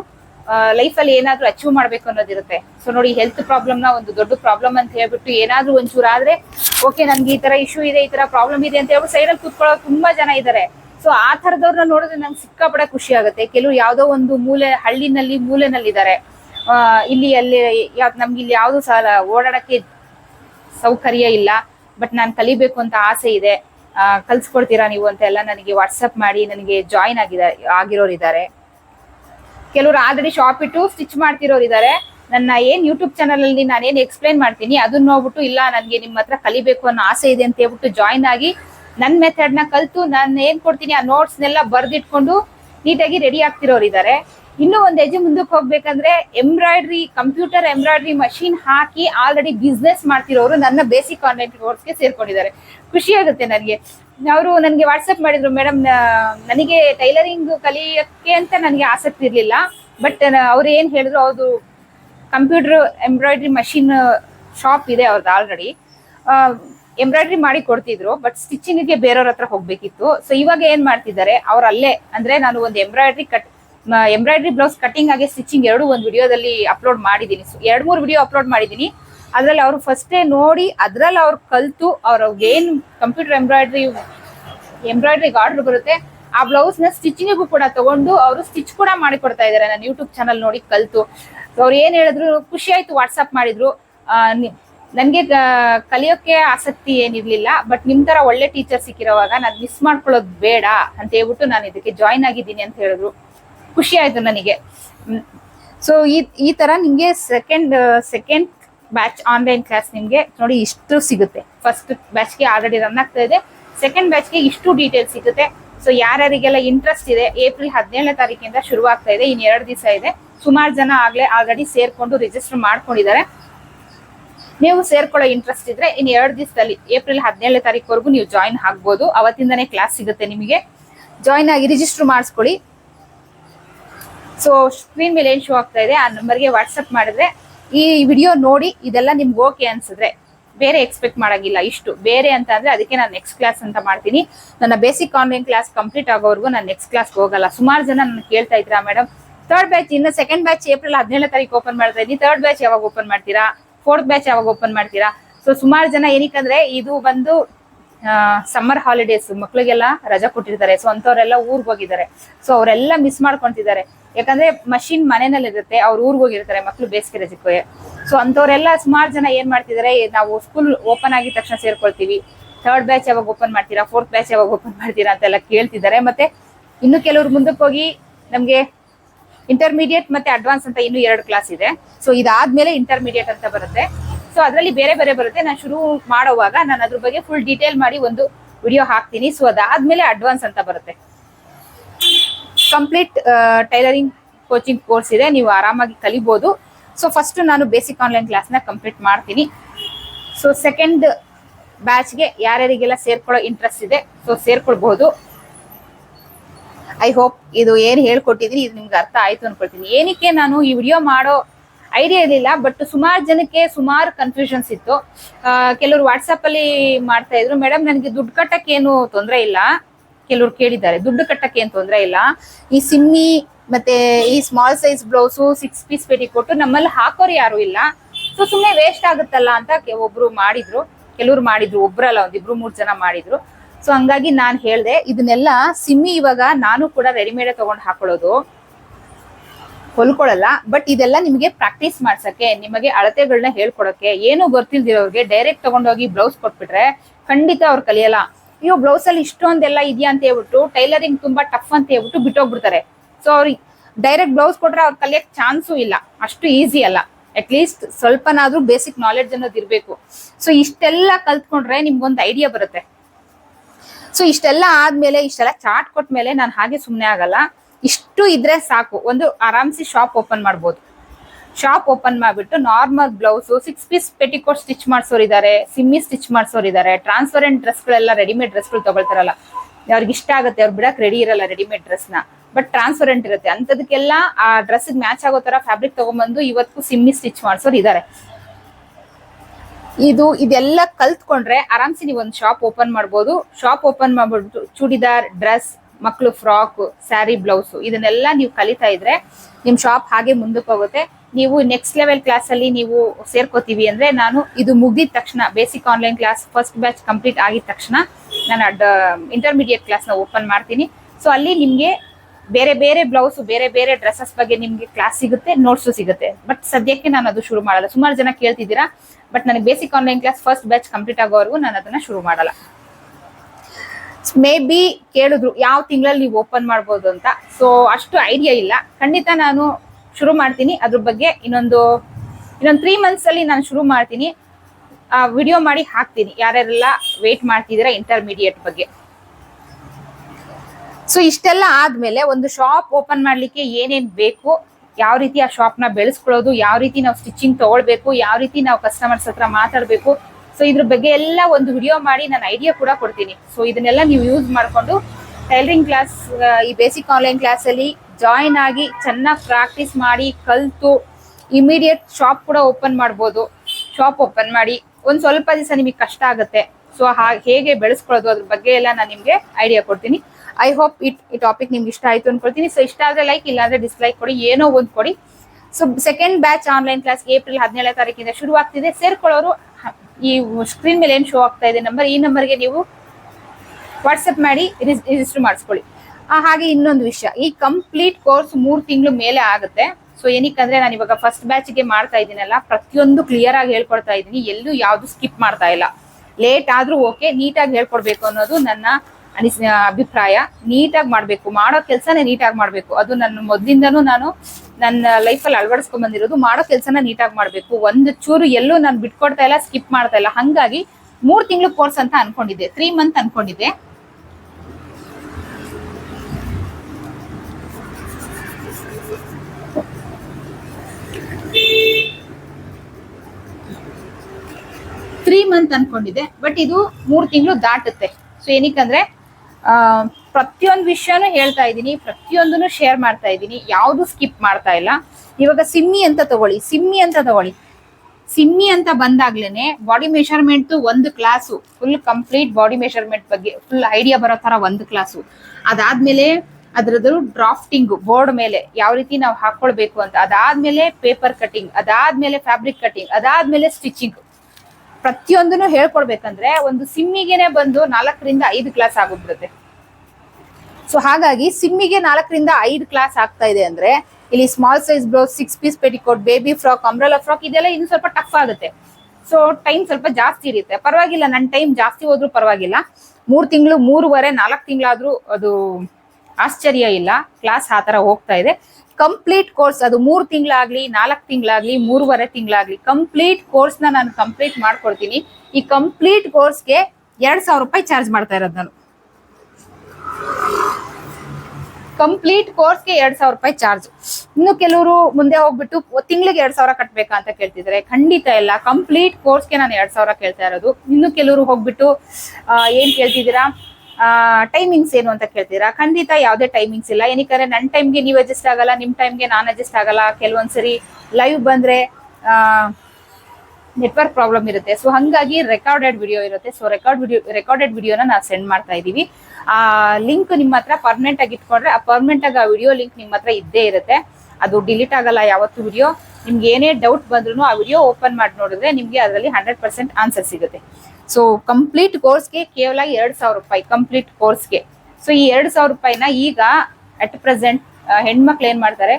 ಲೈಫಲ್ಲಿ ಏನಾದ್ರೂ ಅಚೀವ್ ಮಾಡ್ಬೇಕು ಅನ್ನೋದಿರುತ್ತೆ ಸೊ ನೋಡಿ ಹೆಲ್ತ್ ಪ್ರಾಬ್ಲಮ್ನ ಒಂದು ದೊಡ್ಡ ಪ್ರಾಬ್ಲಮ್ ಅಂತ ಹೇಳ್ಬಿಟ್ಟು ಏನಾದ್ರೂ ಒಂಚೂರು ಆದ್ರೆ ಓಕೆ ನನ್ಗೆ ಈ ತರ ಇಶ್ಯೂ ಇದೆ, ಈ ತರ ಪ್ರಾಬ್ಲಮ್ ಇದೆ ಅಂತ ಹೇಳ್ಬಿಟ್ಟು ಸೈಡಲ್ಲಿ ಕೂತ್ಕೊಳ್ಳೋ ತುಂಬಾ ಜನ ಇದ್ದಾರೆ ಸೊ ಆ ತರದವ್ರನ್ನ ನೋಡಿದ್ರೆ ನಂಗೆ ಸಿಕ್ಕಾಪಡೆ ಖುಷಿ ಆಗುತ್ತೆ. ಕೆಲವು ಯಾವ್ದೋ ಒಂದು ಮೂಲೆ, ಹಳ್ಳಿನಲ್ಲಿ ಮೂಲೆನಲ್ಲಿದ್ದಾರೆ. ಇಲ್ಲಿ, ಅಲ್ಲಿ ಯಾವ ನಮ್ಗೆ ಇಲ್ಲಿ ಯಾವ್ದು ಸಾಲ ಓಡಾಡಕ್ಕೆ ಸೌಕರ್ಯ ಇಲ್ಲ. ಬಟ್ ನಾನು ಕಲಿಬೇಕು ಅಂತ ಆಸೆ ಇದೆ. ಕಲ್ಸ್ಕೊಡ್ತೀರಾ ನೀವು ಅಂತ ಎಲ್ಲ ನನಗೆ ವಾಟ್ಸಪ್ ಮಾಡಿ, ನನಗೆ ಜಾಯಿನ್ ಆಗಿದ್ದಾರೆ ಆಗಿರೋರು ಇದ್ದಾರೆ ಕೆಲವರು ಆಲ್ರೆಡಿ ಶಾಪ್ ಇಟ್ಟು ಸ್ಟಿಚ್ ಮಾಡ್ತಿರೋರು ಇದ್ದಾರೆ ನನ್ನ ಏನ್ ಯೂಟ್ಯೂಬ್ ಚಾನಲ್ ಅಲ್ಲಿ ನಾನೇನ್ ಎಕ್ಸ್ಪ್ಲೈನ್ ಮಾಡ್ತೀನಿ ಅದನ್ನ ನೋಡ್ಬಿಟ್ಟು ಇಲ್ಲ, ನನಗೆ ನಿಮ್ಮ ಹತ್ರ ಕಲಿಬೇಕು ಅನ್ನೋ ಆಸೆ ಇದೆ ಅಂತ ಹೇಳ್ಬಿಟ್ಟು ಜಾಯಿನ್ ಆಗಿ ನನ್ನ ಮೆಥಡ್ನ ಕಲ್ತು ನಾನು ಏನ್ ಕೊಡ್ತೀನಿ ಆ ನೋಟ್ಸ್ ನೆಲ್ಲ ಬರ್ದಿಟ್ಕೊಂಡು ನೀಟಾಗಿ ರೆಡಿ ಆಗ್ತಿರೋರು ಇದ್ದಾರೆ ಇನ್ನೂ ಒಂದ್ ಹೆಜ್ಜೆ ಮುಂದಕ್ಕೆ ಹೋಗ್ಬೇಕಂದ್ರೆ ಎಂಬ್ರಾಯ್ಡ್ರಿ ಕಂಪ್ಯೂಟರ್ ಎಂಬ್ರಾಯ್ಡ್ರಿ ಮಷೀನ್ ಹಾಕಿ ಆಲ್ರೆಡಿ ಬಿಸ್ನೆಸ್ ಮಾಡ್ತಿರೋರು ನನ್ನ ಬೇಸಿಕ್ ಆನ್ಲೈನ್ ಕೋರ್ಸ್ಗೆ ಸೇರ್ಕೊಂಡಿದ್ದಾರೆ. ಖುಷಿ ಆಗುತ್ತೆ ನನಗೆ. ಅವರು ನನಗೆ ವಾಟ್ಸಪ್ ಮಾಡಿದ್ರು, ಮೇಡಮ್ ನನಗೆ ಟೈಲರಿಂಗ್ ಕಲಿಯಕ್ಕೆ ಅಂತ ನನಗೆ ಆಸಕ್ತಿ ಇರಲಿಲ್ಲ, ಬಟ್ ಅವ್ರು ಏನು ಹೇಳಿದ್ರು ಅವ್ರದ್ದು ಕಂಪ್ಯೂಟರ್ ಎಂಬ್ರಾಯ್ಡ್ರಿ ಮಷಿನ್ ಶಾಪ್ ಇದೆ ಅವ್ರದ್ದು ಆಲ್ರೆಡಿ ಎಂಬ್ರಾಯ್ಡ್ರಿ ಮಾಡಿ ಕೊಡ್ತಿದ್ರು, ಬಟ್ ಸ್ಟಿಚಿಂಗ್ಗೆ ಬೇರೆಯವ್ರ ಹತ್ರ ಹೋಗ್ಬೇಕಿತ್ತು. ಸೊ ಇವಾಗ ಏನು ಮಾಡ್ತಿದ್ದಾರೆ, ಅವ್ರು ಅಲ್ಲೇ, ಅಂದ್ರೆ ನಾನು ಒಂದು embroidery cut embroidery blouse cutting ಆಗಿ ಸ್ಟಿಚಿಂಗ್ ಎರಡು ಒಂದು ವಿಡಿಯೋದಲ್ಲಿ ಅಪ್ಲೋಡ್ ಮಾಡಿದ್ದೀನಿ ಎರಡು ಮೂರು ವಿಡಿಯೋ ಅಪ್ಲೋಡ್ ಮಾಡಿದ್ದೀನಿ ಅದ್ರಲ್ಲಿ ಅವ್ರು ಫಸ್ಟೇ ನೋಡಿ ಅದ್ರಲ್ಲಿ ಅವ್ರು ಕಲ್ತು ಅವ್ರ ಏನು ಕಂಪ್ಯೂಟರ್ ಎಂಬ್ರಾಯ್ಡ್ರಿ ಎಂಬ್ರಾಯ್ಡ್ರಿಗೆ ಆರ್ಡರ್ ಬರುತ್ತೆ, ಆ ಬ್ಲೌಸ್ನ ಸ್ಟಿಚಿಂಗಿಗೂ ಕೂಡ ತಗೊಂಡು ಅವರು ಸ್ಟಿಚ್ ಕೂಡ ಮಾಡಿ ಕೊಡ್ತಾ ಇದ್ದಾರೆ ನನ್ನ ಯೂಟ್ಯೂಬ್ ಚಾನಲ್ ನೋಡಿ ಕಲ್ತು. ಅವ್ರು ಏನ್ ಹೇಳಿದ್ರು, ಖುಷಿ ಆಯ್ತು ವಾಟ್ಸಪ್ ಮಾಡಿದ್ರು. ನನಗೆ ಕಲಿಯೋಕೆ ಆಸಕ್ತಿ ಏನಿರ್ಲಿಲ್ಲ ಬಟ್ ನಿಮ್ ತರ ಒಳ್ಳೆ ಟೀಚರ್ ಸಿಕ್ಕಿರೋವಾಗ ನಾನು ಮಿಸ್ ಮಾಡ್ಕೊಳ್ಳೋದು ಬೇಡ ಅಂತ ಹೇಳ್ಬಿಟ್ಟು ನಾನು ಇದಕ್ಕೆ ಜಾಯ್ನ್ ಆಗಿದ್ದೀನಿ ಅಂತ ಹೇಳಿದ್ರು. ಖುಷಿ ಆಯ್ತು ನನಗೆ. ಸೊ ಈ ಈ ತರ ನಿಮಗೆ second second batch online class ನಿಮಗೆ ನೋಡಿ ಇಷ್ಟು ಸಿಗುತ್ತೆ. ಫಸ್ಟ್ ಬ್ಯಾಚ್ಗೆ ಆಲ್ರೆಡಿ ರನ್ ಆಗ್ತಾ ಇದೆ. ಸೆಕೆಂಡ್ ಬ್ಯಾಚ್ಗೆ ಇಷ್ಟು ಡೀಟೇಲ್ಸ್ ಸಿಗುತ್ತೆ. ಸೊ ಯಾರ್ಯಾರಿಗೆಲ್ಲ ಇಂಟ್ರೆಸ್ಟ್ ಇದೆ ಏಪ್ರಿಲ್ ಹದಿನೇಳನೇ ತಾರೀಕಿಂದ ಶುರು ಆಗ್ತಾ ಇದೆ ಇನ್ನು ಎರಡು ದಿವಸ ಇದೆ. ಸುಮಾರು ಜನ ಆಗ್ಲೇ ಆಲ್ರೆಡಿ ಸೇರ್ಕೊಂಡು ರಿಜಿಸ್ಟರ್ ಮಾಡ್ಕೊಂಡಿದ್ದಾರೆ. ನೀವು ಸೇರ್ಕೊಳ್ಳೋ ಇಂಟ್ರೆಸ್ಟ್ ಇದ್ರೆ ಇನ್ನು ಎರಡು ದಿವಸದಲ್ಲಿ ಏಪ್ರಿಲ್ ಹದಿನೇಳನೇ ತಾರೀಕುವರೆಗೂ ನೀವು ಜಾಯಿನ್ ಆಗ್ಬೋದು. ಅವತ್ತಿಂದನೇ ಕ್ಲಾಸ್ ಸಿಗುತ್ತೆ ನಿಮಗೆ. ಜಾಯಿನ್ ಆಗಿ ರಿಜಿಸ್ಟರ್ ಮಾಡಿಸ್ಕೊಳ್ಳಿ. ಸೊ ಸ್ಕ್ರೀನ್ ಮೇಲೆ ಏನು ಶೋ ಆಗ್ತಾ ಇದೆ, ಆ ನಂಬರ್ಗೆ ವಾಟ್ಸಪ್ ಮಾಡಿದ್ರೆ ಈ ವಿಡಿಯೋ ನೋಡಿ ಇದೆಲ್ಲ ನಿಮ್ಗೆ ಓಕೆ ಅನ್ಸಿದ್ರೆ ಬೇರೆ ಎಕ್ಸ್ಪೆಕ್ಟ್ ಮಾಡೋಂಗಿಲ್ಲ ಇಷ್ಟು. ಬೇರೆ ಅಂತ ಅಂದ್ರೆ ಅದಕ್ಕೆ ನಾನು ನೆಕ್ಸ್ಟ್ ಕ್ಲಾಸ್ ಅಂತ ಮಾಡ್ತೀನಿ. ನನ್ನ ಬೇಸಿಕ್ ಆನ್ಲೈನ್ ಕ್ಲಾಸ್ ಕಂಪ್ಲೀಟ್ ಆಗೋವರೆಗೂ ನಾನು ನೆಕ್ಸ್ಟ್ ಕ್ಲಾಸ್ ಹೋಗಲ್ಲ. ಸುಮಾರು ಜನ ನನ್ನ ಕೇಳ್ತಾ ಇದ್ರಾ ಮೇಡಮ್ ಥರ್ಡ್ ಬ್ಯಾಚ್ ಇನ್ನು ಸೆಕೆಂಡ್ ಬ್ಯಾಚ್ ಏಪ್ರಿಲ್ ಹದಿನೇಳನೇ ತಾರೀಕು ಓಪನ್ ಮಾಡ್ತಾ ಇದ್ದೀನಿ. ಥರ್ಡ್ ಬ್ಯಾಚ್ ಯಾವಾಗ ಓಪನ್ ಮಾಡ್ತೀರಾ? ಫೋರ್ತ್ ಬ್ಯಾಚ್ ಯಾವಾಗ ಓಪನ್ ಮಾಡ್ತೀರಾ? ಸೊ ಸುಮಾರು ಜನ ಏನಕ್ಕಂದ್ರೆ ಇದು ಬಂದು ಸಮ್ಮರ್ ಹಾಲಿಡೇಸ್ ಮಕ್ಳಿಗೆಲ್ಲ ರಜಾ ಕೊಟ್ಟಿರ್ತಾರೆ. ಸೊ ಅಂತವ್ರೆಲ್ಲ ಊರ್ಗ್ ಹೋಗಿದ್ದಾರೆ. ಸೊ ಅವರೆಲ್ಲ ಮಿಸ್ ಮಾಡ್ಕೊಂತಿದ್ದಾರೆ. ಯಾಕಂದ್ರೆ ಮಷಿನ್ ಮನೆಯಲ್ಲಿ ಇರುತ್ತೆ ಅವ್ರು ಊರ್ಗ್ ಹೋಗಿರ್ತಾರೆ ಮಕ್ಳು ಬೇಸಿಗೆ ರಜಕ್ಕೆ. ಸೊ ಅಂತವ್ರೆಲ್ಲ ಸುಮಾರು ಜನ ಏನ್ ಮಾಡ್ತಿದ್ದಾರೆ, ನಾವು ಸ್ಕೂಲ್ ಓಪನ್ ಆಗಿದ ತಕ್ಷಣ ಸೇರ್ಕೊಳ್ತೀವಿ. ಥರ್ಡ್ ಬ್ಯಾಚ್ ಯಾವಾಗ ಓಪನ್ ಮಾಡ್ತೀರಾ ಫೋರ್ತ್ ಬ್ಯಾಚ್ ಯಾವಾಗ ಓಪನ್ ಮಾಡ್ತೀರಾ ಅಂತೆಲ್ಲ ಕೇಳ್ತಿದ್ದಾರೆ. ಮತ್ತೆ ಇನ್ನು ಕೆಲವ್ರು ಮುಂದಕ್ಕೆ ಹೋಗಿ ನಮ್ಗೆ ಇಂಟರ್ಮೀಡಿಯೇಟ್ ಮತ್ತೆ ಅಡ್ವಾನ್ಸ್ ಅಂತ ಇನ್ನು ಎರಡು ಕ್ಲಾಸ್ ಇದೆ. ಸೊ ಇದಾದ್ಮೇಲೆ ಇಂಟರ್ಮೀಡಿಯೇಟ್ ಅಂತ ಬರುತ್ತೆ. ಸೊ ಅದರಲ್ಲಿ ಬೇರೆ ಬೇರೆ ಬರುತ್ತೆ. ನಾನು ಶುರು ಮಾಡೋವಾಗ ನಾನು ಅದ್ರ ಬಗ್ಗೆ ಫುಲ್ ಡೀಟೇಲ್ ಮಾಡಿ ಒಂದು ವಿಡಿಯೋ ಹಾಕ್ತೀನಿ. ಸೊ ಅದಾದ್ಮೇಲೆ ಅಡ್ವಾನ್ಸ್ ಅಂತ ಬರುತ್ತೆ. ಕಂಪ್ಲೀಟ್ ಟೈಲರಿಂಗ್ ಕೋಚಿಂಗ್ ಕೋರ್ಸ್ ಇದೆ. ನೀವು ಆರಾಮಾಗಿ ಕಲಿಬಹುದು ಸೊ ಫಸ್ಟ್ ನಾನು ಬೇಸಿಕ್ ಆನ್ಲೈನ್ ಕ್ಲಾಸ್ನ ಕಂಪ್ಲೀಟ್ ಮಾಡ್ತೀನಿ. ಸೊ ಸೆಕೆಂಡ್ ಬ್ಯಾಚ್ಗೆ ಯಾರ್ಯಾರಿಗೆಲ್ಲ ಸೇರ್ಕೊಳ್ಳೋ ಇಂಟ್ರೆಸ್ಟ್ ಇದೆ ಸೊ ಸೇರ್ಕೊಳ್ಬಹುದು ಐ ಹೋಪ್ ಇದು ಏನು ಹೇಳ್ಕೊಟ್ಟಿದ್ದೀನಿ ಇದು ನಿಮ್ಗೆ ಅರ್ಥ ಆಯ್ತು ಅನ್ಕೊಳ್ತೀನಿ. ಏನಕ್ಕೆ ನಾನು ಈ ವಿಡಿಯೋ ಮಾಡೋ ಐಡಿಯಾ ಇರಲಿಲ್ಲ ಬಟ್ ಸುಮಾರು ಜನಕ್ಕೆ ಸುಮಾರು ಕನ್ಫ್ಯೂಷನ್ಸ್ ಇತ್ತು. ಕೆಲವರು ವಾಟ್ಸಪ್ ಅಲ್ಲಿ ಮಾಡ್ತಾ ಇದ್ರು. ಮೇಡಮ್ ನನಗೆ ದುಡ್ಡು ಕಟ್ಟಕ್ಕೆ ಏನು ತೊಂದರೆ ಇಲ್ಲ. ಕೆಲವರು ಕೇಳಿದ್ದಾರೆ, ದುಡ್ಡು ಕಟ್ಟಕ್ಕೆ ಏನು ತೊಂದರೆ ಇಲ್ಲ. ಈ ಸಿಮ್ಮಿ ಮತ್ತೆ ಈ small size blouse six piece ಪೇಟಿ ಕೊಟ್ಟು ನಮ್ಮಲ್ಲಿ ಹಾಕೋರು ಯಾರು ಇಲ್ಲ. ಸೊ ಸುಮ್ಮನೆ ವೇಸ್ಟ್ ಆಗುತ್ತಲ್ಲ ಅಂತ ಒಬ್ರು ಮಾಡಿದ್ರು. ಕೆಲವರು ಮಾಡಿದ್ರು, ಒಬ್ರಲ್ಲ ಒಂದಿಬ್ರು ಮೂರು ಜನ ಮಾಡಿದ್ರು. ಸೊ ಹಂಗಾಗಿ ನಾನು ಹೇಳ್ದೆ, ಇದನ್ನೆಲ್ಲ ಸಿಮ್ಮಿ ಇವಾಗ ನಾನು ಕೂಡ ರೆಡಿಮೇಡ್ ತಗೊಂಡು ಹಾಕೊಳ್ಳೋದು. ಹೊಲ್ಕೊಳಲ್ಲ ಬಟ್ ಇದೆಲ್ಲ ನಿಮಗೆ ಪ್ರಾಕ್ಟೀಸ್ ಮಾಡ್ಸಕ್ಕೆ, ನಿಮಗೆ ಅಳತೆಗಳನ್ನ ಹೇಳ್ಕೊಡಕ್ಕೆ, ಏನು ಗೊತ್ತಿಲ್ದಿರೋರಿಗೆ ಡೈರೆಕ್ಟ್ ತಗೊಂಡೋಗಿ ಬ್ಲೌಸ್ ಕೊಟ್ಬಿಟ್ರೆ ಖಂಡಿತ ಅವ್ರು ಕಲಿಯಲ್ಲ. ಅಯ್ಯೋ ಬ್ಲೌಸ್ ಅಲ್ಲಿ ಇಷ್ಟೊಂದೆಲ್ಲ ಇದೆಯಾ ಅಂತ ಹೇಳ್ಬಿಟ್ಟು ಟೈಲರಿಂಗ್ ತುಂಬಾ ಟಫ್ ಅಂತ ಹೇಳ್ಬಿಟ್ಟು ಬಿಟ್ಟೋಗ್ಬಿಡ್ತಾರೆ. ಸೊ ಅವ್ರಿಗೆ ಡೈರೆಕ್ಟ್ ಬ್ಲೌಸ್ ಕೊಟ್ರೆ ಅವ್ರು ಕಲಿಯಕ್ ಚಾನ್ಸು ಇಲ್ಲ. ಅಷ್ಟು ಈಸಿ ಅಲ್ಲ. ಅಟ್ ಲೀಸ್ಟ್ ಸ್ವಲ್ಪನಾದ್ರೂ ಬೇಸಿಕ್ ನಾಲೆಡ್ಜ್ ಅನ್ನೋದು ಇರಬೇಕು. ಸೊ ಇಷ್ಟೆಲ್ಲ ಕಲ್ತ್ಕೊಂಡ್ರೆ ನಿಮ್ಗೊಂದು ಐಡಿಯಾ ಬರುತ್ತೆ. ಸೊ ಇಷ್ಟೆಲ್ಲ ಆದ್ಮೇಲೆ, ಇಷ್ಟೆಲ್ಲ ಚಾರ್ಟ್ ಕೊಟ್ಮೇಲೆ ನಾನು ಹಾಗೆ ಸುಮ್ಮನೆ ಆಗಲ್ಲ. ಇಷ್ಟು ಇದ್ರೆ ಸಾಕು. ಒಂದು ಆರಾಮ್ಸಿ ಶಾಪ್ ಓಪನ್ ಮಾಡ್ಬೋದು. ಶಾಪ್ ಓಪನ್ ಮಾಡ್ಬಿಟ್ಟು normal blouse six piece petticoat stitch ಮಾಡಿಸೋರಿದ್ದಾರೆ Simmi stitch ಮಾಡಿಸೋರಿದ್ದಾರೆ ಟ್ರಾನ್ಸ್ಪರೆಂಟ್ ಡ್ರೆಸ್ಗಳೆಲ್ಲ ರೆಡಿಮೇಡ್ ಡ್ರೆಸ್ಗಳು ತಗೊಳ್ತಾರಲ್ಲ, ಅವ್ರಿಗೆ ಇಷ್ಟ ಆಗುತ್ತೆ, ಅವ್ರು ಬಿಡಕ್ ರೆಡಿ ಇರಲ್ಲ ರೆಡಿಮೇಡ್ ಡ್ರೆಸ್ನ ಬಟ್ ಟ್ರಾನ್ಸ್ಪರೆಂಟ್ ಇರುತ್ತೆ. ಅಂತದಕ್ಕೆಲ್ಲ ಆ ಡ್ರೆಸ್ ಮ್ಯಾಚ್ ಆಗೋ ತರ ಫ್ಯಾಬ್ರಿಕ್ ತಗೊಂಡ್ಬಂದು ಇವತ್ತು ಸಿಮ್ಮಿ ಸ್ಟಿಚ್ ಮಾಡಿಸೋರು ಇದ್ದಾರೆ ಇದು, ಇದೆಲ್ಲ ಕಲ್ತ್ಕೊಂಡ್ರೆ ಆರಾಮ್ಸಿ ನೀವು ಒಂದು ಶಾಪ್ ಓಪನ್ ಮಾಡ್ಬೋದು. ಶಾಪ್ ಓಪನ್ ಮಾಡ್ಬಿಟ್ಟು ಚೂಡಿದಾರ್ ಡ್ರೆಸ್ ಮಕ್ಕಳು ಫ್ರಾಕ್, ಸ್ಯಾರಿ, ಬ್ಲೌಸ್, ಇದನ್ನೆಲ್ಲ ನೀವು ಕಲಿತಾ ಇದ್ರೆ ನಿಮ್ ಶಾಪ್ ಹಾಗೆ ಮುಂದಕ್ಕೆ ಹೋಗುತ್ತೆ. ನೀವು ನೆಕ್ಸ್ಟ್ ಲೆವೆಲ್ ಕ್ಲಾಸ್ ಅಲ್ಲಿ ನೀವು ಸೇರ್ಕೋತೀವಿ ಅಂದ್ರೆ ನಾನು ಇದು ಮುಗಿದ ತಕ್ಷಣ basic online class first batch complete ಆಗಿದ ತಕ್ಷಣ ನಾನು ಇಂಟರ್ಮೀಡಿಯೇಟ್ ಕ್ಲಾಸ್ನ ಓಪನ್ ಮಾಡ್ತೀನಿ. ಸೊ ಅಲ್ಲಿ ನಿಮ್ಗೆ ಬೇರೆ ಬೇರೆ ಬ್ಲೌಸ್, ಬೇರೆ ಬೇರೆ ಡ್ರೆಸ್ಸಸ್ ಬಗ್ಗೆ ನಿಮ್ಗೆ ಕ್ಲಾಸ್ ಸಿಗುತ್ತೆ ನೋಟ್ಸು ಸಿಗುತ್ತೆ. ಬಟ್ ಸದ್ಯಕ್ಕೆ ನಾನು ಅದು ಶುರು ಮಾಡಲ್ಲ. ಸುಮಾರು ಜನ ಕೇಳ್ತಿದ್ದೀರಾ ಬಟ್ ನನಗೆ basic online class first batch complete ಆಗೋವರೆಗೂ ನಾನು ಅದನ್ನ ಶುರು ಮಾಡಲ್ಲ. ಮೇ ಬಿ ಕೇಳಿದ್ರು, ಯಾವ ತಿಂಗಳಲ್ಲಿ ನೀವು ಓಪನ್ ಮಾಡ್ಬೋದು ಅಂತ. ಸೊ ಅಷ್ಟು ಐಡಿಯಾ ಇಲ್ಲ. ಖಂಡಿತ ನಾನು ಶುರು ಮಾಡ್ತೀನಿ. ಅದ್ರ ಬಗ್ಗೆ ಇನ್ನೊಂದು ಇನ್ನೊಂದು ತ್ರೀ ಮಂತ್ಸ್ ಅಲ್ಲಿ ನಾನು ಶುರು ಮಾಡ್ತೀನಿ. ವಿಡಿಯೋ ಮಾಡಿ ಹಾಕ್ತೀನಿ. ಯಾರ್ಯಾರೆಲ್ಲ ವೇಟ್ ಮಾಡ್ತಿದ್ದೀರಾ ಇಂಟರ್ಮೀಡಿಯೇಟ್ ಬಗ್ಗೆ. ಸೊ ಇಷ್ಟೆಲ್ಲ ಆದ್ಮೇಲೆ ಒಂದು ಶಾಪ್ ಓಪನ್ ಮಾಡ್ಲಿಕ್ಕೆ ಏನೇನ್ ಬೇಕು, ಯಾವ ರೀತಿ ಆ ಶಾಪ್ನ ಬೆಳೆಸ್ಕೊಳ್ಳೋದು, ಯಾವ ರೀತಿ ನಾವು ಸ್ಟಿಚಿಂಗ್ ತಗೊಳ್ಬೇಕು, ಯಾವ ರೀತಿ ನಾವು ಕಸ್ಟಮರ್ಸ್ ಹತ್ರ ಮಾತಾಡ್ಬೇಕು ಸೊ ಇದ್ರ ಬಗ್ಗೆ ಎಲ್ಲ ಒಂದು ವಿಡಿಯೋ ಮಾಡಿ ನಾನು ಐಡಿಯಾ ಕೂಡ ಕೊಡ್ತೀನಿ. ಸೊ ಇದನ್ನೆಲ್ಲ ನೀವು ಯೂಸ್ ಮಾಡ್ಕೊಂಡು ಟೈಲರಿಂಗ್ ಕ್ಲಾಸ್ ಈ ಬೇಸಿಕ್ ಆನ್ಲೈನ್ ಕ್ಲಾಸ್ ಅಲ್ಲಿ ಜಾಯಿನ್ ಆಗಿ ಚೆನ್ನಾಗಿ ಪ್ರಾಕ್ಟೀಸ್ ಮಾಡಿ, ಕಲ್ತು ಇಮಿಡಿಯೇಟ್ ಶಾಪ್ ಕೂಡ ಓಪನ್ ಮಾಡ್ಬೋದು. ಶಾಪ್ ಓಪನ್ ಮಾಡಿ ಒಂದು ಸ್ವಲ್ಪ ದಿವಸ ನಿಮಗೆ ಕಷ್ಟ ಆಗುತ್ತೆ. ಸೊ ಹೇಗೆ ಬೆಳೆಸ್ಕೊಳ್ಳೋದು ಅದ್ರ ಬಗ್ಗೆ ಎಲ್ಲ ನಾನು ನಿಮ್ಗೆ ಐಡಿಯಾ ಕೊಡ್ತೀನಿ. ಐ ಹೋಪ್ ಇಟ್ ಈ ಟಾಪಿಕ್ ನಿಮ್ಗೆ ಇಷ್ಟ ಆಯ್ತು ಅಂದ್ಕೊಳ್ತೀನಿ ಸೊ ಇಷ್ಟ ಆದ್ರೆ ಲೈಕ್ ಇಲ್ಲಾಂದ್ರೆ ಡಿಸ್ಲೈಕ್ ಕೊಡಿ, ಏನೋ ಒಂದು ಕೊಡಿ. So second batch online class April ಹದಿನೇಳನೇ ತಾರೀಕಿಂದ ಶುರು ಆಗ್ತಿದೆ ಸೇರ್ಕೊಳ್ಳೋರು ಈ ಸ್ಕ್ರೀನ್ ಮೇಲೆ ಏನು ಶೋ ಆಗ್ತಾ ಇದೆ ನಂಬರ್ ಈ ನಂಬರ್ಗೆ ನೀವು ವಾಟ್ಸಪ್ ಮಾಡಿ ರಿಜಿಸ್ಟರ್ ಮಾಡಿಸ್ಕೊಳ್ಳಿ. ಹಾಗೆ ಇನ್ನೊಂದು ವಿಷಯ, ಈ ಕಂಪ್ಲೀಟ್ ಕೋರ್ಸ್ ಮೂರು ತಿಂಗಳು ಮೇಲೆ ಆಗುತ್ತೆ. ಸೊ ಏನಕ್ಕಂದ್ರೆ ನಾನು ಇವಾಗ ಫಸ್ಟ್ ಬ್ಯಾಚ್ಗೆ ಮಾಡ್ತಾ ಇದ್ದೀನಲ್ಲ, ಪ್ರತಿಯೊಂದು ಕ್ಲಿಯರ್ ಆಗಿ ಹೇಳ್ಕೊಡ್ತಾ ಇದ್ದೀನಿ. ಎಲ್ಲೂ ಯಾವುದು ಸ್ಕಿಪ್ ಮಾಡ್ತಾ ಇಲ್ಲ. ಲೇಟ್ ಆದರೂ ಓಕೆ ನೀಟಾಗಿ ಹೇಳ್ಕೊಡ್ಬೇಕು ಅನ್ನೋದು ನನ್ನ ಅನಿಸ್ ಅಭಿಪ್ರಾಯ ನೀಟಾಗಿ ಮಾಡ್ಬೇಕು, ಮಾಡೋ ಕೆಲಸನೇ ನೀಟಾಗಿ ಮಾಡಬೇಕು. ಅದು ನನ್ನ ಮೊದ್ಲಿಂದನೂ ನಾನು ನನ್ನ ಲೈಫಲ್ಲಿ ಅಳವಡಿಸ್ಕೊಂಡ್ ಬಂದಿರೋದು, ಮಾಡೋ ಕೆಲಸನ ನೀಟಾಗಿ ಮಾಡಬೇಕು. ಒಂದು ಚೂರು ಎಲ್ಲೂ ನಾನು ಬಿಟ್ಕೊಡ್ತಾ ಇಲ್ಲ ಸ್ಕಿಪ್ ಮಾಡ್ತಾ ಇಲ್ಲ. ಹಂಗಾಗಿ ಮೂರು ತಿಂಗಳು ಕೋರ್ಸ್ ಅಂತ ಅನ್ಕೊಂಡಿದ್ದೆ ತ್ರೀ ಮಂತ್ ಅನ್ಕೊಂಡಿದ್ದೆ. ತ್ರೀ ಮಂತ್ ಅನ್ಕೊಂಡಿದ್ದೆ ಬಟ್ ಇದು ಮೂರು ತಿಂಗಳು ದಾಟುತ್ತೆ. ಸೊ ಏನಕ್ಕಂದ್ರೆ ಪ್ರತಿಯೊಂದು ವಿಷಯನೂ ಹೇಳ್ತಾ ಇದ್ದೀನಿ, ಪ್ರತಿಯೊಂದನ್ನು ಶೇರ್ ಮಾಡ್ತಾ ಇದ್ದೀನಿ, ಯಾವುದು ಸ್ಕಿಪ್ ಮಾಡ್ತಾ ಇಲ್ಲ. ಇವಾಗ ಸಿಮ್ಮಿ ಅಂತ ತಗೊಳ್ಳಿ, ಸಿಮ್ಮಿ ಅಂತ ತಗೊಳ್ಳಿ. ಸಿಮ್ಮಿ ಅಂತ ಬಂದಾಗ್ಲೇನೆ ಬಾಡಿ ಮೆಷರ್ಮೆಂಟ್ ಒಂದು class full complete body measurement ಬಗ್ಗೆ ಫುಲ್ ಐಡಿಯಾ ಬರೋ ತರ ಒಂದು ಕ್ಲಾಸು ಅದಾದ್ಮೇಲೆ ಅದರದ್ದು ಡ್ರಾಫ್ಟಿಂಗ್ ಬೋರ್ಡ್ ಮೇಲೆ ಯಾವ ರೀತಿ ನಾವು ಹಾಕೊಳ್ಬೇಕು ಅಂತ, ಅದಾದ್ಮೇಲೆ ಪೇಪರ್ ಕಟಿಂಗ್ ಅದಾದ್ಮೇಲೆ ಫ್ಯಾಬ್ರಿಕ್ ಕಟಿಂಗ್ ಅದಾದ್ಮೇಲೆ ಸ್ಟಿಚಿಂಗ್ ಪ್ರತಿಯೊಂದನ್ನು ಹೇಳ್ಕೊಡ್ಬೇಕಂದ್ರೆ ಒಂದು ಸಿಮ್ಮಿಗೆನೆ ಬಂದು ನಾಲ್ಕರಿಂದ ಐದು ಕ್ಲಾಸ್ ಆಗೋಗ್ಬಿಡುತ್ತೆ. ಸೊ ಹಾಗಾಗಿ ಸಿಮ್ಮಿಗೆ ನಾಲ್ಕರಿಂದ ಐದು ಕ್ಲಾಸ್ ಆಗ್ತಾ ಇದೆ ಅಂದ್ರೆ ಇಲ್ಲಿ small size blouse six piece petticoat baby frock umbrella frock ಇದೆಲ್ಲ ಇನ್ನು ಸ್ವಲ್ಪ ಟಫ್ ಆಗುತ್ತೆ. ಸೊ ಟೈಮ್ ಸ್ವಲ್ಪ ಜಾಸ್ತಿ ಇರುತ್ತೆ. ಪರವಾಗಿಲ್ಲ ನನ್ನ ಟೈಮ್ ಜಾಸ್ತಿ ಹೋದ್ರೂ ಪರವಾಗಿಲ್ಲ. ಮೂರು ತಿಂಗಳು, ಮೂರುವರೆ, ನಾಲ್ಕು ತಿಂಗಳಾದ್ರೂ ಅದು ಆಶ್ಚರ್ಯ ಇಲ್ಲ. ಕ್ಲಾಸ್ ಆ ತರ ಹೋಗ್ತಾ ಇದೆ. ಕಂಪ್ಲೀಟ್ ಕೋರ್ಸ್ ಅದು ಮೂರು ತಿಂಗಳಾಗ್ಲಿ, ನಾಲ್ಕು ತಿಂಗಳಾಗ್ಲಿ, ಮೂರುವರೆ ತಿಂಗಳಾಗ್ಲಿ ಕಂಪ್ಲೀಟ್ ಕೋರ್ಸ್ನ ನಾನು ಕಂಪ್ಲೀಟ್ ಮಾಡ್ಕೊಡ್ತೀನಿ. ಈ ಕಂಪ್ಲೀಟ್ ಕೋರ್ಸ್ಗೆ ಎರಡ್ ಸಾವಿರ ರೂಪಾಯಿ ಚಾರ್ಜ್ ಮಾಡ್ತಾ ಇರೋದು ನಾನು. ಕಂಪ್ಲೀಟ್ ಕೋರ್ಸ್ಗೆ ಎರಡ್ ಸಾವಿರ ರೂಪಾಯಿ ಚಾರ್ಜ್ ಇನ್ನು ಕೆಲವರು ಮುಂದೆ ಹೋಗ್ಬಿಟ್ಟು ತಿಂಗಳಿಗೆ ಎರಡ್ ಸಾವಿರ ಕಟ್ಟಬೇಕಾ ಅಂತ ಕೇಳ್ತಿದ್ದಾರೆ ಖಂಡಿತ ಇಲ್ಲ. ಕಂಪ್ಲೀಟ್ ಕೋರ್ಸ್ಗೆ ನಾನು ಎರಡ್ ಸಾವಿರ ಕೇಳ್ತಾ ಇರೋದು. ಇನ್ನು ಕೆಲವರು ಹೋಗ್ಬಿಟ್ಟು ಏನ್ ಕೇಳ್ತಿದ್ದೀರಾ? ಟೈಮಿಂಗ್ಸ್ ಏನು ಅಂತ ಕೇಳ್ತೀರಾ? ಖಂಡಿತ ಯಾವುದೇ ಟೈಮಿಂಗ್ಸ್ ಇಲ್ಲ. ಏನಕ್ಕೆ ನನ್ನ ಟೈಮ್ಗೆ ನೀವು ಅಡ್ಜಸ್ಟ್ ಆಗಲ್ಲ ನಿಮ್ಮ ಟೈಮ್ಗೆ ನಾನು ಅಡ್ಜಸ್ಟ್ ಆಗಲ್ಲ. ಕೆಲವೊಂದ್ಸರಿ ಲೈವ್ ಬಂದರೆ ನೆಟ್ವರ್ಕ್ ಪ್ರಾಬ್ಲಮ್ ಇರುತ್ತೆ. ಸೊ ಹಂಗಾಗಿ ರೆಕಾರ್ಡೆಡ್ ವಿಡಿಯೋ ಇರುತ್ತೆ. ಸೊ ರೆಕಾರ್ಡ್ ವಿಡಿಯೋ ರೆಕಾರ್ಡೆಡ್ ವಿಡಿಯೋನ ನಾವು ಸೆಂಡ್ ಮಾಡ್ತಾ ಇದ್ದೀವಿ. ಆ ಲಿಂಕ್ ನಿಮ್ಮ ಹತ್ರ ಪರ್ಮನೆಂಟ್ ಆಗಿ ಇಟ್ಕೊಂಡ್ರೆ, ಆ ಪರ್ಮನೆಂಟ್ ಆಗಿ ಆ ವಿಡಿಯೋ ಲಿಂಕ್ ನಿಮ್ಮ ಹತ್ರ ಇದ್ದೇ ಇರುತ್ತೆ. ಅದು ಡಿಲೀಟ್ ಆಗಲ್ಲ ಯಾವತ್ತು ವಿಡಿಯೋ ನಿಮ್ಗೆ ಏನೇ ಡೌಟ್ ಬಂದ್ರೂ ಆ ವಿಡಿಯೋ ಓಪನ್ ಮಾಡಿ ನೋಡಿದ್ರೆ ನಿಮಗೆ ಅದರಲ್ಲಿ ಹಂಡ್ರೆಡ್ ಪರ್ಸೆಂಟ್ ಆನ್ಸರ್ ಸಿಗುತ್ತೆ. ಸೊ ಕಂಪ್ಲೀಟ್ ಕೋರ್ಸ್ಗೆ ಕೇವಲ ಎರಡ್ ಸಾವಿರ ರೂಪಾಯಿ ಕಂಪ್ಲೀಟ್ ಕೋರ್ಸ್ಗೆ ಸೊ ಈ ಎರಡು ಸಾವಿರ ರೂಪಾಯಿನ ಈಗ ಅಟ್ ಪ್ರೆಸೆಂಟ್ ಹೆಣ್ಮಕ್ಳು ಏನ್ ಮಾಡ್ತಾರೆ?